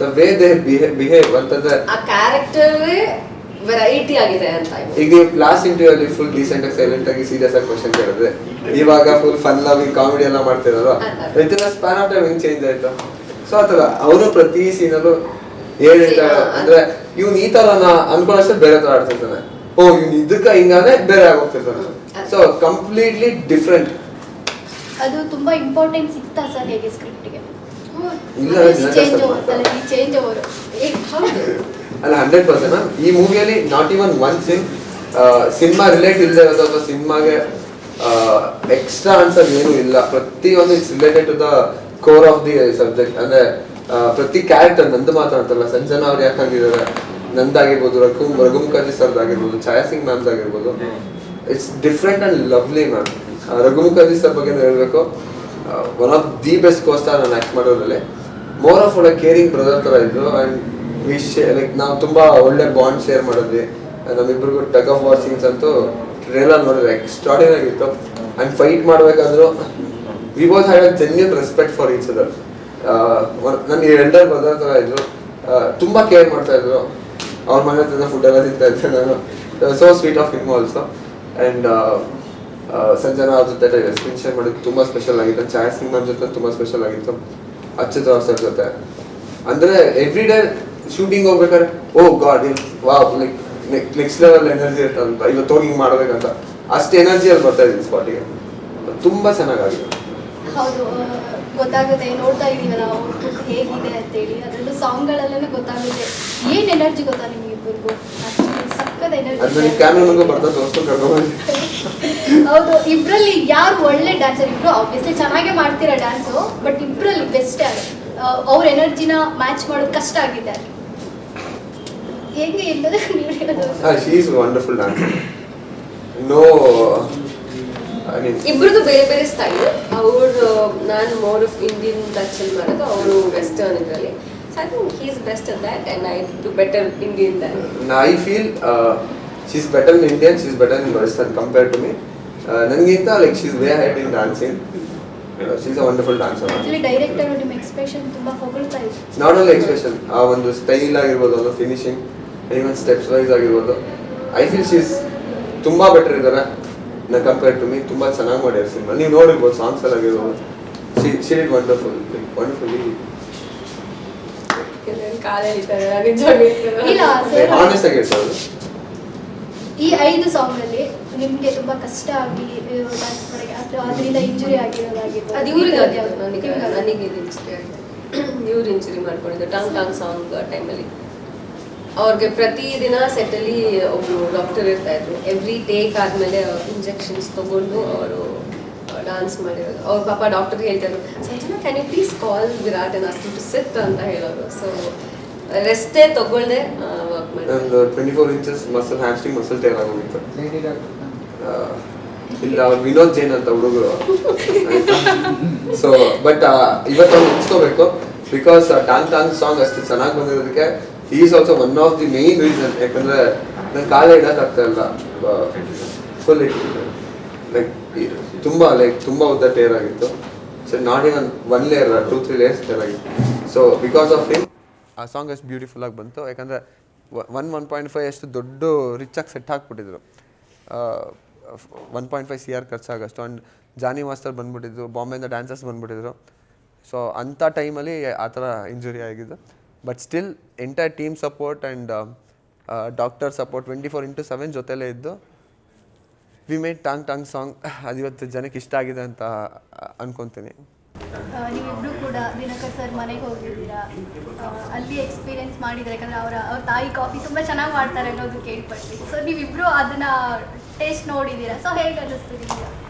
ದ ವೇ ದೇ ಬಿಹೇವ್ ಅಂತಂದ್ರೆ ಆ ಕ್ಯಾರೆಕ್ಟರ್ ವೆರೈಟಿ ಆಗಿದೆ ಅಂತ ಈಗ ನೀವು ಕ್ಲಾಸ್ ಇಂಟರ್ವ್ಯೂ ಅಲ್ಲಿ ಫುಲ್ ಡೀಸೆಂಟ್ ಆಗಿ ಸೈಲೆಂಟ್ ಆಗಿ ಸೀರಿಯಸ್ ಆಗಿ ಕ್ವಶನ್ ಕೇಳಿದ್ರೆ ಇವಾಗ ಫುಲ್ ಫನ್ ಆಗಿ ಕಾಮಿಡಿ ಎಲ್ಲ. Within span of time ಹೆಂಗ್ ಚೇಂಜ್ ಆಯ್ತು? ಸೊ ಆತರ ಅವರು ಪ್ರತಿ ಸೀನಲ್ಲೂ ಏನ್ ಹೇಳ್ತಾರೆ ಹಾ, ಅಂದ್ರೆ ಇವ್ನು ಈ ತರನ ಅನ್ಕೊಳ್ಳೋಷ್ಟು ಬೇರೆ ತರ ಆಡ್ತಿರ್ತಾನೆ. ಓ ಇವ್ನು ಇದಕ್ಕ ಹಿಂಗಾದ್ರೆ ಬೇರೆ ಆಗೋಗ್ತಿರ್ತಾನೆ. ಸೊ ಕಂಪ್ಲೀಟ್ಲಿ ಡಿಫ್ರೆಂಟ್ ಅದು ತುಂಬಾ ಇಂಪಾರ್ಟೆಂಟ್ ಇತ್ತಾ ಸರ್ ಹೇಗೆ ಸ್ಕ್ರಿಪ್ಟ್ಗೆ ಇಲ್ಲ, ಇಲ್ಲ, ಚೇಂಜ್ ಓವರ್ ಚೇಂಜ್ ಓವರ್ ಅಲ್ಲ ಹಂಡ್ರೆಡ್ ಪರ್ಸೆಂಟ್ ಈ ಮೂವಿಯಲ್ಲಿ not even one sin cinema relate ಇಲ್ಲದೆ ಇರೋದು ಅಥವಾ ಸಿನಿಮಾಗೆ ಎಕ್ಸ್ಟ್ರಾ ಆನ್ಸರ್ ಏನು ಇಲ್ಲ. ಪ್ರತಿ ಒಂದು it's related to the core of the subject ಅಂದ್ರೆ ಪ್ರತಿ ಕ್ಯಾರೆಕ್ಟರ್ ನಂದು ಮಾತ್ರ ಅಂತಲ್ಲ. ಸಂಜನಾ ಅವ್ರು ಯಾಕೆ ಹಂಗಿದ್ದಾರೆ ನಂದಾಗಿರ್ಬೋದು, ರಘು ರಘುಮುಖಾಜಿ ಸರ್ದ್ ಆಗಿರ್ಬೋದು ಛಾಯಾ ಸಿಂಗ್ ಮ್ಯಾಮ್ಸ್ ಆಗಿರ್ಬೋದು it's different and lovely ma'am Raghu Mukherjee sir ಬಗ್ಗೆ ಹೇಳ್ಬೇಕು. One of the best costar ನಾನು ಆಕ್ಟ್ ಮಾಡೋದ್ರಲ್ಲಿ. ಮೋರ್ ಆಫ್ ಒಳ್ಳೆ ಕೇರಿಂಗ್ ಬ್ರದರ್ ತರ ಇದ್ರು. ವಿಶ್ ಲೈಕ್ ನಾವು ತುಂಬಾ ಒಳ್ಳೆ ಬಾಂಡ್ ಶೇರ್ ಮಾಡಿದ್ವಿ. ನಮ್ಮಿಬ್ರಿಗೂ ಟಗ್ ಆಫ್ ವಾರ್ ಸೀನ್ಸ್ ಅಂತೂ ಟ್ರೇಲರ್ ನೋಡಿದ್ರೆ ಎಕ್ಸ್ಟ್ರಾಡಿನರಿ ಆಗಿತ್ತು. And fight ಮಾಡ್ಬೇಕಾದ್ರು we had have genuine respect for each other ನನ್ನ ಎಲ್ಡರ್ ಬ್ರದರ್ ಥರ ಇದ್ರು. ತುಂಬ ಕೇರ್ ಮಾಡ್ತಾ ಇದ್ರು. ಅವ್ರ ಮನೆ ಹತ್ರ ಫುಡ್ ಎಲ್ಲ ತಿಂತಾ ಇದ್ದೆ ನಾನು. So sweet of him also and Sanjana ಅವ್ರ ಜೊತೆ ಸ್ಕ್ರೀನ್ ಶೇರ್ ಮಾಡಿದ್ದು ತುಂಬ ಸ್ಪೆಷಲ್ ಆಗಿತ್ತು. ಚಾಯ್ ಮ್ಯಾಮ್ ಜೊತೆ ತುಂಬ ಸ್ಪೆಷಲ್ ಆಗಿತ್ತು. ಅಚ್ಯುತ್ ಅವ್ರ ಸರ್ ಜೊತೆ. ಅಂದ್ರೆ ಎವ್ರಿ ಡೇ ಶೂಟಿಂಗ್ ಹೋಗ್ಬೇಕಾದ್ರೆ ಓ god wow like next level energy ಇರ್ತಲ್ಲ ಇವತ್ತು ಹೋಗಿ ಹಿಂಗ್ ಮಾಡ್ಬೇಕಂತ. ಅಷ್ಟು ಎನರ್ಜಿ ಅಲ್ಲಿ ಬರ್ತಾ ಇದ್ದೀನಿ ಸ್ಪಾಟಿಗೆ ತುಂಬಾ ಚೆನ್ನಾಗಾಗಿದೆ. ಹೌದು ಗೊತ್ತಾಗುತ್ತೆ ನೋಡ್ತಾ ಇದೀವಲ್ಲ ನಾವು ಹೇಗಿದೆ ಅಂತೇಳಿ. ಅದರಲ್ಲೂ ಸಾಂಗ್ಗಳಲ್ಲೇನೆ ಗೊತ್ತಾಗುತ್ತೆ. ಏನ್ ಎನರ್ಜಿ ಗೊತ್ತಾ ನಿಮ್ಗಿಬ್ಬರಿಗೂ ಸಕ್ಕದ ಅದ್ ನನಗೆ ಎನರ್ಜಿ ಹೌದು ಇಬ್ರಲ್ಲಿ ಯಾರು ಒಳ್ಳೆ ಡ್ಯಾನ್ಸರ್ ಇಬ್ರು ಆಬ್ವಿಯಸ್ಲಿ ಚೆನ್ನಾಗೇ ಮಾಡ್ತೀರಾ ಡ್ಯಾನ್ಸು ಬಟ್ ಇಬ್ರಲ್ಲಿ ಬೆಸ್ಟ್ ಅವ್ರ ಎನರ್ಜಿನ ಮ್ಯಾಚ್ ಮಾಡೋದು ಕಷ್ಟ ಆಗಿದೆ. ಹೇಗೆ ಹೇಳೋದು? She is wonderful dance no I ಬೇರೆ ಬೇರೆ ಸ್ಟೈಲ್ ಅವರು ನಾನು ಮೋರ್ ಆಫ್ ಇಂಡಿಯನ್ ಟಚ್ ಅಲ್ಲಿ ಮಾಡೋದು ಅವರು ವೆಸ್ಟರ್ನ್ ಇದರಲ್ಲಿ. So I think he's best at that and I do better Indian than I feel she is better in Indian she is better in western compare to me ನನಗಿಂತ like she is way hide in dancing is a wonderful dancer actually director ನಿಮ್ಮ expression ತುಂಬಾ ಹೊಗಳ್ತಾ ಇದ್ರು. Not only expression ಆ ಒಂದು style ಆಗಿರ್ಬೋದು ಅದು finishing even steps wise ಆಗಿರ್ಬೋದು. ಐ ಫೀಲ್ ಶೀಸ್ ತುಂಬ ಬೆಟರ್ ಇದ್ದಾರೆ ನಾ ಕಂಪೇರ್ ಟು ಮೀ ತುಂಬಾ ಚೆನ್ನಾಗಿ ಮಾಡ್ಯಾರ ಸಿನಿಮಾ. ನೀವು ನೋಡಿರ್ಬೋದು ಸಾಂಗ್ಸ್ ಎಲ್ಲ ಆಗಿರ್ಬೋದು. ಶಿ ಇಟ್ ವಂಡರ್ಫುಲ್ ಆನೆಸ್ಟ್ ಆಗಿ ಹೇಳ್ತಾರೆ ಈ ಐದು ಸಾಂಗ್ ಅಲ್ಲಿ ನಿಮ್ಗೆ ತುಂಬಾ ಕಷ್ಟ ಆಗಿ ಅದರಿಂದ ಇಂಜುರಿ ಆಗಿರೋದಾಗಿರ್ಬೋದು. ಅದು ಇವ್ರಿಗೆ ನನಗೆ ನನಗೆ ಇಂಜುರಿ ಆಗಿದೆ. ಇವ್ರು ಇಂಜುರಿ ಮಾಡ್ಕೊಂಡಿದ್ದು. ಟಾಂಗ್ ಟಾಂಗ್ ಸಾಂಗ್ ಟೈಮಲ್ಲಿ ಅವ್ರಿಗೆ ಪ್ರತಿದಿನ ಸೆಟಲ್ಲಿ ಒಬ್ಬರು ಡಾಕ್ಟರ್ ಇರ್ತಾ ಇದ್ರು ಎವ್ರಿ ಟೇಕ್ ಆದಮೇಲೆ ಇಂಜೆಕ್ಷನ್ಸ್ ತೊಗೊಂಡು ಅವರು ಡಾನ್ಸ್ ಮಾಡಿರೋದು. ಅವ್ರ ಪಾಪ ಡಾಕ್ಟರ್ ಹೇಳ್ತಾರೆ Sanjana can you please call Virat and ಅಷ್ಟು ಟು ಸಿತ್ ಅಂತ ಹೇಳೋರು ಸೊ ರೆಸ್ಟೇ ತಗೊಳ್ದೆ ವರ್ಕ್ ಮಾಡಿ ಒಂದು twenty four inches muscle hamstring muscle tear ಆಗೋಗಿತ್ತು. ಇಲ್ಲ ಅವ್ರು ವಿನೋದ್ ಜೈನ್ ಅಂತ ಹುಡುಗರು. ಸೊ ಬಟ್ ಇವತ್ತು ಅವ್ರು ನೆನ್ಸ್ಕೋಬೇಕು ಬಿಕಾಸ್ ಟಾಂಗ್ ಟಾಂಗ್ ಸಾಂಗ್ ಅಷ್ಟು ಚೆನ್ನಾಗಿ ಬಂದಿರೋದಕ್ಕೆ is also one of the main reason ಯಾಕಂದ್ರೆ ನನ್ನ ಕಾಲ ಇಡಕ್ಕಾಗ್ತಾ ಇಲ್ಲ ಫುಲ್ ಲೈಕ್ ತುಂಬಾ ಲೈಕ್ ತುಂಬಾ ಉದ್ದ ಟೇರ್ ಆಗಿತ್ತು. So not even one layer two three layers tear ಆಗಿತ್ತು. ಸೊ ಬಿಕಾಸ್ ಆಫ್ ಹಿಮ್ ಆ ಸಾಂಗ್ ಅಷ್ಟು ಬ್ಯೂಟಿಫುಲ್ ಆಗಿ ಬಂತು. ಯಾಕಂದರೆ ಒನ್ ಒನ್ ಪಾಯಿಂಟ್ ಫೈವ್ ಅಷ್ಟು ದೊಡ್ಡ ರಿಚ್ ಆಗಿ set ಹಾಕ್ಬಿಟ್ಟಿದ್ರು. One point five C R ಖರ್ಚಾಗಷ್ಟು. And Jani master ಬಂದ್ಬಿಟ್ಟಿದ್ರು ಬಾಂಬೆಯಿಂದ ಡ್ಯಾನ್ಸರ್ಸ್ ಬಂದ್ಬಿಟ್ಟಿದ್ರು. ಸೊ ಅಂಥ ಟೈಮಲ್ಲಿ ಆ ಥರ ಇಂಜುರಿ ಆಗಿದ್ದು. But still entire team support and doctor support twenty four into seven ಜೊತೆಲೇ ಇದ್ದು ವಿ ಮೇಡ್ ಟಾಂಗ್ ಟಾಂಗ್ ಸಾಂಗ್ ಅದು ಇವತ್ತು ಜನಕ್ಕೆ ಇಷ್ಟ ಆಗಿದೆ ಅಂತ ಅನ್ಕೊತೀನಿ. ನೀವಿಬ್ರು ಕೂಡ ದಿನಕರ್ ಸರ್ ಮನೆಗೆ ಹೋಗಿದ್ದೀರಾ? ಅಲ್ಲಿ ಎಕ್ಸ್ಪೀರಿಯನ್ಸ್ ಮಾಡಿದ್ರೆ ಯಾಕಂದ್ರೆ ಅವರ ಅವ್ರ ತಾಯಿ ಕಾಫಿ ತುಂಬಾ ಚೆನ್ನಾಗಿ ಮಾಡ್ತಾರೆ ಅನ್ನೋದು ಕೇಳ್ಪಟ್ವಿ. ಸೊ ನೀವಿಬ್ರು ಅದನ್ನ ಟೇಸ್ಟ್ ನೋಡಿದ್ದೀರಾ? ಸೊ ಹೇಗೆ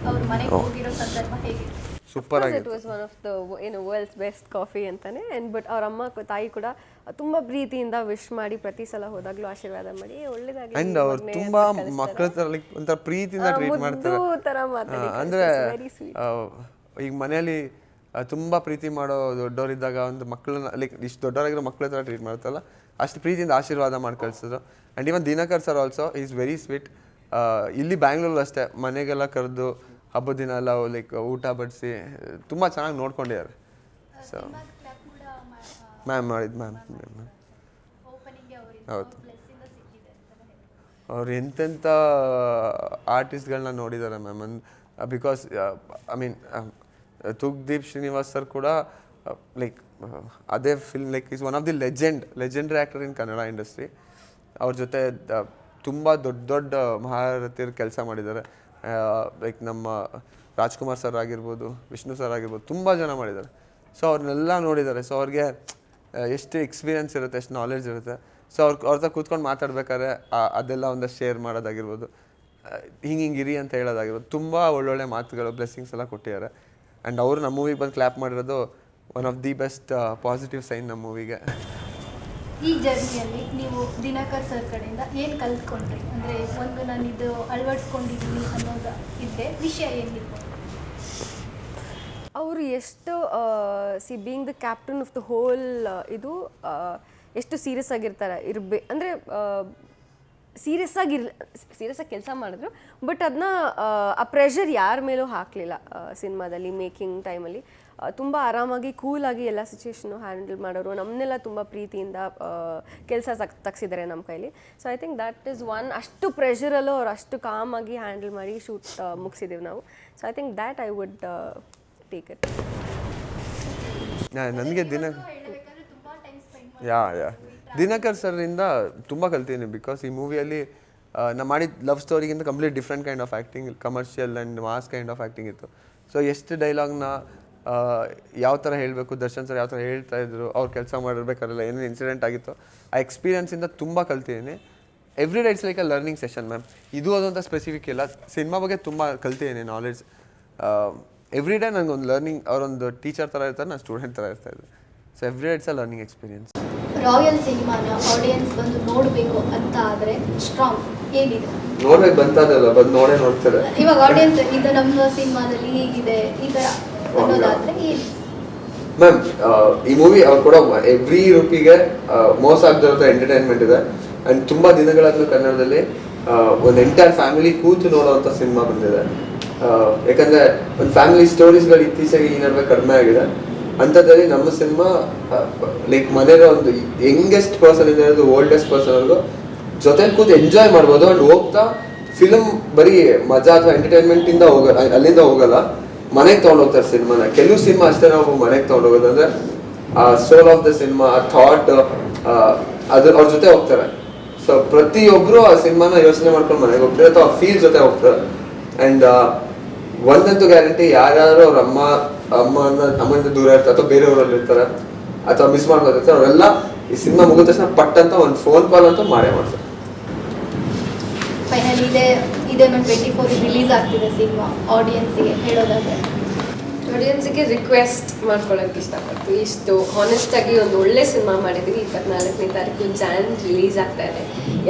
ಅವ್ರ ಮನೆಗೆ ಹೋಗಿರೋ ಸಂದರ್ಭ ಹೇಗೆ? Super it was one of the ಏನು ವರ್ಲ್ಡ್ಸ್ ಬೆಸ್ಟ್ ಕಾಫಿ ಅಂತಾನೆ. ಅಂಡ್ ಬಟ್ ಅವ್ರ ಅಮ್ಮ ತಾಯಿ ಕೂಡ ತುಂಬಾ ಪ್ರೀತಿಯಿಂದ ವಿಶ್ ಮಾಡಿ ಪ್ರತಿ ಸಲ ಹೋದಾಗ್ಲೂ ಆಶೀರ್ವಾದ ಮಾಡಿ ಒಳ್ಳೇದಾಗಿ ಅಂಡ್ ಅವ್ರು ತುಂಬಾ ಮಕ್ಕಳ ತರ ಲೈಕ್ ಒಂಥರ ಪ್ರೀತಿಯಿಂದ ಟ್ರೀಟ್ ಮಾಡ್ತಾರೆ. ತರ ಮಾತಾಡಿ ಅಂದ್ರೆ ಈಗ ಮನೆಯಲ್ಲಿ ತುಂಬಾ ಪ್ರೀತಿ ಮಾಡೋ ದೊಡ್ಡವರಿದ್ದಾಗ ಒಂದು ಮಕ್ಕಳನ್ನ ಲೈಕ್ ಇಷ್ಟು ದೊಡ್ಡವರಾಗಿರೋ ಮಕ್ಕಳ ತರ ಟ್ರೀಟ್ ಮಾಡ್ತಾರಲ್ಲ ಅಷ್ಟು ಪ್ರೀತಿಯಿಂದ ಆಶೀರ್ವಾದ ಮಾಡಿ ಕಳ್ಸಿದ್ರು and even Dinakar sir also is very sweet ಇಲ್ಲಿ ಬ್ಯಾಂಗ್ಳೂರಲ್ಲಿ ಅಷ್ಟೇ ಮನೆಗೆಲ್ಲ ಕರೆದು ಹಬ್ಬದ ದಿನ ಎಲ್ಲ ಲೈಕ್ ಊಟ ಬಡಿಸಿ ತುಂಬ ಚೆನ್ನಾಗಿ ನೋಡ್ಕೊಂಡಿದ್ದಾರೆ ಸೊ ಮ್ಯಾಮ್ ಮಾಡಿದ್ದು ಮ್ಯಾಮ್ ಮ್ಯಾಮ್ ಹೌದು. ಅವ್ರು ಎಂತೆಂಥ ಆರ್ಟಿಸ್ಟ್ಗಳನ್ನ ನೋಡಿದ್ದಾರೆ ಮ್ಯಾಮ್. ಬಿಕಾಸ್ ಐ ಮೀನ್ ತುಗ್ದೀಪ್ ಶ್ರೀನಿವಾಸ್ ಸರ್ ಕೂಡ ಲೈಕ್ ಅದೇ film like is one of the legend legendary actor in Kannada industry ಅವ್ರ ಜೊತೆ ತುಂಬ ದೊಡ್ಡ ದೊಡ್ಡ ಮಹಾರಥಿಯರು ಕೆಲಸ ಮಾಡಿದ್ದಾರೆ ಲೈಕ್ ನಮ್ಮ ರಾಜ್ಕುಮಾರ್ ಸರ್ ಆಗಿರ್ಬೋದು, ವಿಷ್ಣು ಸರ್ ಆಗಿರ್ಬೋದು, ತುಂಬ ಜನ ಮಾಡಿದ್ದಾರೆ. ಸೊ ಅವ್ರನ್ನೆಲ್ಲ ನೋಡಿದ್ದಾರೆ. ಸೊ ಅವ್ರಿಗೆ ಎಷ್ಟು ಎಕ್ಸ್ಪೀರಿಯನ್ಸ್ ಇರುತ್ತೆ, ಎಷ್ಟು ನಾಲೆಡ್ಜ್ ಇರುತ್ತೆ. ಸೊ ಅವ್ರ ಅವ್ರ ಕೂತ್ಕೊಂಡು ಮಾತಾಡ್ಬೇಕಾದ್ರೆ ಅದೆಲ್ಲ ಒಂದಷ್ಟು ಶೇರ್ ಮಾಡೋದಾಗಿರ್ಬೋದು. ಹಿಂಗೆ ಹಿಂಗೆ ಇರಿ ಅಂತ ಹೇಳೋದಾಗಿರ್ಬೋದು. ತುಂಬ ಒಳ್ಳೊಳ್ಳೆ ಮಾತುಗಳು ಬ್ಲೆಸ್ಸಿಂಗ್ಸ್ ಎಲ್ಲ ಕೊಟ್ಟಿದ್ದಾರೆ. ಆ್ಯಂಡ್ ಅವರು ನಮ್ಮ ಮೂವಿಗೆ ಬಂದು ಕ್ಲ್ಯಾಪ್ ಮಾಡಿರೋದು one of the best positive sign ನಮ್ಮ ಮೂವಿಗೆ ಈ ಜರ್ನಿಯಲ್ಲಿ ನೀವು ದಿನಕರ್ ಸರ್ ಕಡೆಯಿಂದ ಏನು ಕಲ್ತ್ಕೊಂಡ್ರಿ? ಅಂದರೆ ಒಂದು ನಾನು ಇದು ಅಳವಡಿಸ್ಕೊಂಡಿದ್ದೀನಿ ಅನ್ನೋದು ಇದ್ದರೆ ವಿಷಯ ಏನಿತ್ತು ಅವರು ಎಷ್ಟು C being the captain of the whole ಇದು ಎಷ್ಟು ಸೀರಿಯಸ್ ಆಗಿರ್ತಾರೆ, ಇರ್ಬೇ, ಅಂದರೆ ಸೀರಿಯಸ್ ಆಗಿರ್ ಸೀರಿಯಸ್ ಆಗಿ ಕೆಲಸ ಮಾಡಿದ್ರು ಬಟ್ ಅದನ್ನ ಆ ಪ್ರೆಷರ್ ಯಾರ ಮೇಲೂ ಹಾಕಲಿಲ್ಲ ಸಿನಿಮಾದಲ್ಲಿ ಮೇಕಿಂಗ್ ಟೈಮಲ್ಲಿ ತುಂಬ ಆರಾಮಾಗಿ ಕೂಲಾಗಿ ಎಲ್ಲ ಸಿಚುವೇಶನು ಹ್ಯಾಂಡಲ್ ಮಾಡೋರು. ನಮ್ಮನ್ನೆಲ್ಲ ತುಂಬ ಪ್ರೀತಿಯಿಂದ ಕೆಲಸ ತಗ್ಸಿದ್ದಾರೆ ನಮ್ಮ ಕೈಲಿ. So I think that is one ಅಷ್ಟು ಪ್ರೆಷರಲ್ಲೂ ಅವ್ರು ಅಷ್ಟು ಕಾಮಾಗಿ ಹ್ಯಾಂಡಲ್ ಮಾಡಿ ಶೂಟ್ ಮುಗಿಸಿದ್ದೀವಿ ನಾವು. So I think that I would take it ನನಗೆ ದಿನ ಹೇಳಬೇಕಾದ್ರೆ time spend yeah yeah. Dinakar ಸರ್ರಿಂದ ತುಂಬ ಕಲ್ತೀನಿ ಬಿಕಾಸ್ ಈ ಮೂವಿಯಲ್ಲಿ ನಾ ಮಾಡಿದ love ಸ್ಟೋರಿಗಿಂತ complete different kind of acting commercial and mass kind of acting ಇತ್ತು. ಸೊ ಎಷ್ಟು ಡೈಲಾಗ್ನ ಯಾವ ಥರ ಹೇಳಬೇಕು ದರ್ಶನ್ ಸರ್ ಯಾವ ಥರ ಹೇಳ್ತಾ ಇದ್ರು ಅವ್ರು ಕೆಲಸ ಮಾಡಿರ್ಬೇಕಾರೆಲ್ಲ ಏನೇನು ಇನ್ಸಿಡೆಂಟ್ ಆಗಿತ್ತು ಆ ಎಕ್ಸ್ಪೀರಿಯನ್ಸಿಂದ ತುಂಬ ಕಲ್ತಿದ್ದೀನಿ. Every day it's like a learning session ma'am ಇದು ಅದು ಅಂತ ಸ್ಪೆಸಿಫಿಕ್ ಇಲ್ಲ. ಸಿನಿಮಾ ಬಗ್ಗೆ ತುಂಬ ಕಲ್ತಿದ್ದೀನಿ ನಾಲೆಡ್ಜ್ ಎವ್ರಿ ಡೇ ನನಗೊಂದು ಲರ್ನಿಂಗ್ ಅವರೊಂದು ಟೀಚರ್ ಥರ ಇರ್ತಾರೆ ನಾನು ಸ್ಟೂಡೆಂಟ್ ಥರ ಇರ್ತಾ ಇದ್ದೆ. So every day it's a learning experience Royal ಸಿನಿಮಾನ ಆಡಿಯನ್ಸ್ ಬಂದು ನೋಡಬೇಕು ಅಂತ ಆದರೆ ಸ್ಟ್ರಾಂಗ್ ಏನಿದೆ ನೋಡ್ಬೇಕು ಬಂತಾದಲ್ಲ ಬಂದು ನೋಡೇ ನೋಡ್ತಾರೆ. ಇವಾಗ ಆಡಿಯನ್ಸ್ ಇದು ನಮ್ಮ ಸಿನಿಮಾದಲ್ಲಿ ಹೀಗಿದೆ? ಈ ಥರ ಮ್ಯಾಮ್ ಈ ಮೂವಿ ಅವ್ರು ಕೂಡ ಎವ್ರಿ ರೂಪಿಗೆ ಮೋಸ ಆಗ್ತಿರೋ ಎಂಟರ್ಟೈನ್ಮೆಂಟ್ ಇದೆ. ಅಂಡ್ ತುಂಬಾ ದಿನಗಳಾದ್ರೂ ಕನ್ನಡದಲ್ಲಿ ಒಂದು ಎಂಟೈರ್ ಫ್ಯಾಮಿಲಿ ಕೂತು ನೋಡೋವಂಥ ಸಿನಿಮಾ ಬಂದಿದೆ. ಯಾಕಂದ್ರೆ ಒಂದು ಫ್ಯಾಮಿಲಿ ಸ್ಟೋರೀಸ್ಗಳು ಇತ್ತೀಚೆಗೆ ಈ ನಡುವೆ ಕಡಿಮೆ ಆಗಿದೆ. ಅಂಥದ್ರಲ್ಲಿ ನಮ್ಮ ಸಿನಿಮಾ ಲೈಕ್ ಮನೆಯಲ್ಲಿ ಒಂದು ಯಂಗೆಸ್ಟ್ ಪರ್ಸನ್ ಇಂದ ಹಿಡಿದು ಓಲ್ಡೆಸ್ಟ್ ಪರ್ಸನ್ ವರೆಗೂ ಜೊತೆ ಕೂತು ಎಂಜಾಯ್ ಮಾಡ್ಬೋದು. ಅಂಡ್ ಹೋಗ್ತಾ ಫಿಲಮ್ ಬರೀ ಮಜಾ ಅಥವಾ ಎಂಟರ್ಟೈನ್ಮೆಂಟ್ ಇಂದ ಹೋಗ, ಅಲ್ಲಿಂದ ಹೋಗಲ್ಲ. ಮನೆಗೆ ತೊಗೊಂಡೋಗ್ತಾರೆ ಸಿನಿಮಾನ. ಕೆಲವು ಸಿನಿಮಾ ಅಷ್ಟೇ ನಾವು ಮನೆಗೆ ತೊಗೊಂಡೋಗೋದಂದ್ರೆ ಆ ಸೋಲ್ ಆಫ್ ದ ಸಿನಿಮಾ ಆ ಥಾಟ್ ಅದ್ರ ಅವ್ರ ಜೊತೆ ಹೋಗ್ತಾರೆ. ಸೊ ಪ್ರತಿಯೊಬ್ರು ಆ ಸಿನಿಮಾನ ಯೋಚನೆ ಮಾಡ್ಕೊಂಡು ಮನೆಗೆ ಹೋಗ್ತಾರೆ. ಅಥವಾ ಫೀಲ್ ಜೊತೆ ಹೋಗ್ತಾರೆ. ಅಂಡ್ ಒಂದಂತೂ ಗ್ಯಾರಂಟಿ ಯಾರ್ಯಾರು ಅವ್ರ ಅಮ್ಮ ಅಮ್ಮನ ಅಮ್ಮನಿಂದ ದೂರ ಇರ್ತಾರೆ ಅಥವಾ ಬೇರೆಯವರಲ್ಲಿ ಇರ್ತಾರೆ ಅಥವಾ ಮಿಸ್ ಮಾಡ್ಕೊತಾರೆ ಅವರೆಲ್ಲ ಈ ಸಿನಿಮಾ ಮುಗಿದ ತಕ್ಷಣ ಪಟ್ ಅಂತ ಒಂದು ಫೋನ್ ಕಾಲ್ ಅಂತ ಮಾಡೇ ಮಾಡ್ತಾರೆ. ಇದೇ ಮೇಲೆ ಟ್ವೆಂಟಿ ಫೋರ್ ರಿಲೀಸ್ ಆಗ್ತಿದೆ ಸಿನಿಮಾ ಆಡಿಯನ್ಸಿಗೆ ಹೇಳೋದಾದ್ರೆ. ಆಡಿಯನ್ಸ್ಗೆ ರಿಕ್ವೆಸ್ಟ್ ಮಾಡ್ಕೊಳ್ಳೋಕೆ ಇಷ್ಟಪಡ್ತೀವಿ. ಇಷ್ಟು ಹಾನೆಸ್ಟ್ ಆಗಿ ಒಂದು ಒಳ್ಳೆ ಸಿನಿಮಾ ಮಾಡಿದ್ದೀವಿ. ಇಪ್ಪತ್ನಾಲ್ಕನೇ ತಾರೀಕು ಜಾನ್ ರಿಲೀಸ್ ಆಗ್ತಾ ಇದೆ.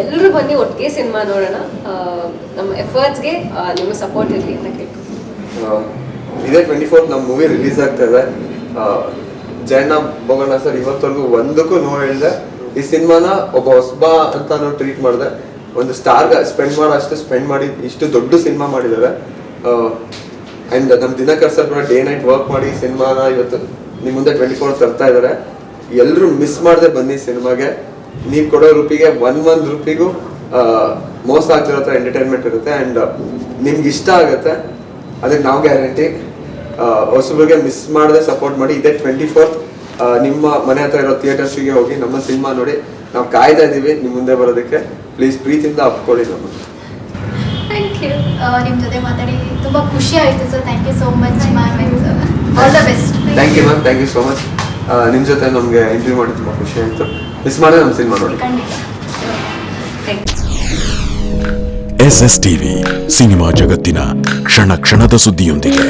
ಎಲ್ಲರೂ ಬನ್ನಿ ಒಟ್ಟಿಗೆ ಸಿನಿಮಾ ನೋಡೋಣ. ನಮ್ಮ ಎಫರ್ಟ್ಸ್ಗೆ ನಿಮ್ಮ ಸಪೋರ್ಟ್ ಇರಲಿ ಅಂತ ಕೇಳ್ತೀನಿ ಆ, ಇದೇ ಟ್ವೆಂಟಿ ಫೋರ್ತ್ ನಮ್ಮ ಮೂವಿ ರಿಲೀಸ್ ಆಗ್ತಾ ಇದೆ. ಜಯಣ್ಣ ಬೋಗಣ್ಣ ಸರ್ ಇವತ್ತವರೆಗೂ ಒಂದಕ್ಕೂ ನೋ ಹೇಳಿದೆ ಈ ಸಿನಿಮಾನ ಒಬ್ಬ ಹೊಸಬ ಅಂತ ನಾವು ಟ್ರೀಟ್ ಮಾಡಿದೆ. ಒಂದು ಸ್ಟಾರ್ ಸ್ಪೆಂಡ್ ಮಾಡೋ ಅಷ್ಟು ಸ್ಪೆಂಡ್ ಮಾಡಿ ಇಷ್ಟು ದೊಡ್ಡ ಸಿನಿಮಾ ಮಾಡಿದ್ದಾರೆ. ಆ್ಯಂಡ್ ನಮ್ಮ ದಿನಕರ್ ಸರ್ ಕೂಡ ಡೇ ನೈಟ್ ವರ್ಕ್ ಮಾಡಿ ಸಿನಿಮಾನ ಇವತ್ತು ನಿಮ್ಮ ಮುಂದೆ ಟ್ವೆಂಟಿ ಫೋರ್ ತರ್ತಾ ಇದ್ದಾರೆ. ಎಲ್ಲರೂ ಮಿಸ್ ಮಾಡದೆ ಬನ್ನಿ ಸಿನಿಮಾಗೆ. ನೀವು ಕೊಡೋ ರೂಪಿಗೆ ಒನ್ ಒಂದು ರೂಪಿಗೂ ಮೋಸ ಆಗ್ತಿರೋ ಥರ ಎಂಟರ್ಟೈನ್ಮೆಂಟ್ ಇರುತ್ತೆ ಆ್ಯಂಡ್ ನಿಮ್ಗೆ ಇಷ್ಟ ಆಗುತ್ತೆ. ಅದಕ್ಕೆ ನಾವು ಗ್ಯಾರಂಟಿ ಹೊಸಬ್ರಿಗೆ ಮಿಸ್ ಮಾಡದೆ ಸಪೋರ್ಟ್ ಮಾಡಿ ಇದೇ ಟ್ವೆಂಟಿ ಫೋರ್ತ್ ನಿಮ್ಮ ಮನೆ ಹತ್ರ ಇರೋ ಥಿಯೇಟರ್ಸಿಗೆ ಹೋಗಿ ನಮ್ಮ ಸಿನಿಮಾ ನೋಡಿ ನಾವು ಕಾಯ್ತಾ ಇದ್ದೀವಿ ನಿಮ್ಮ ಮುಂದೆ ಬರೋದಕ್ಕೆ. ಪ್ಲೀಸ್ ಪ್ರೀತಿಯಿಂದ ಅಪ್ಕೊಳ್ಳಿ ನಮ್ಮ ಥ್ಯಾಂಕ್ ಯು ನಿಮ್ಮ ಜೊತೆ ಮಾತಾಡಿ ತುಂಬ ಖುಷಿ ಆಯಿತು sir thank you so much ma'am all the best thank you ma'am thank you so much ನಿಮ್ಮ ಜೊತೆ ನಮಗೆ ಇಂಟರ್ವ್ಯೂ ಮಾಡಿ ತುಂಬ ಖುಷಿ ಆಯಿತು. ಮಿಸ್ ಮಾಡಿದ್ರೆ ನಮ್ಮ ಸಿನಿಮಾ ನೋಡಿ ಎಸ್ ಎಸ್ ಟಿವಿ ಸಿನಿಮಾ ಜಗತ್ತಿನ ಕ್ಷಣ ಕ್ಷಣದ ಸುದ್ದಿಯೊಂದಿಗೆ.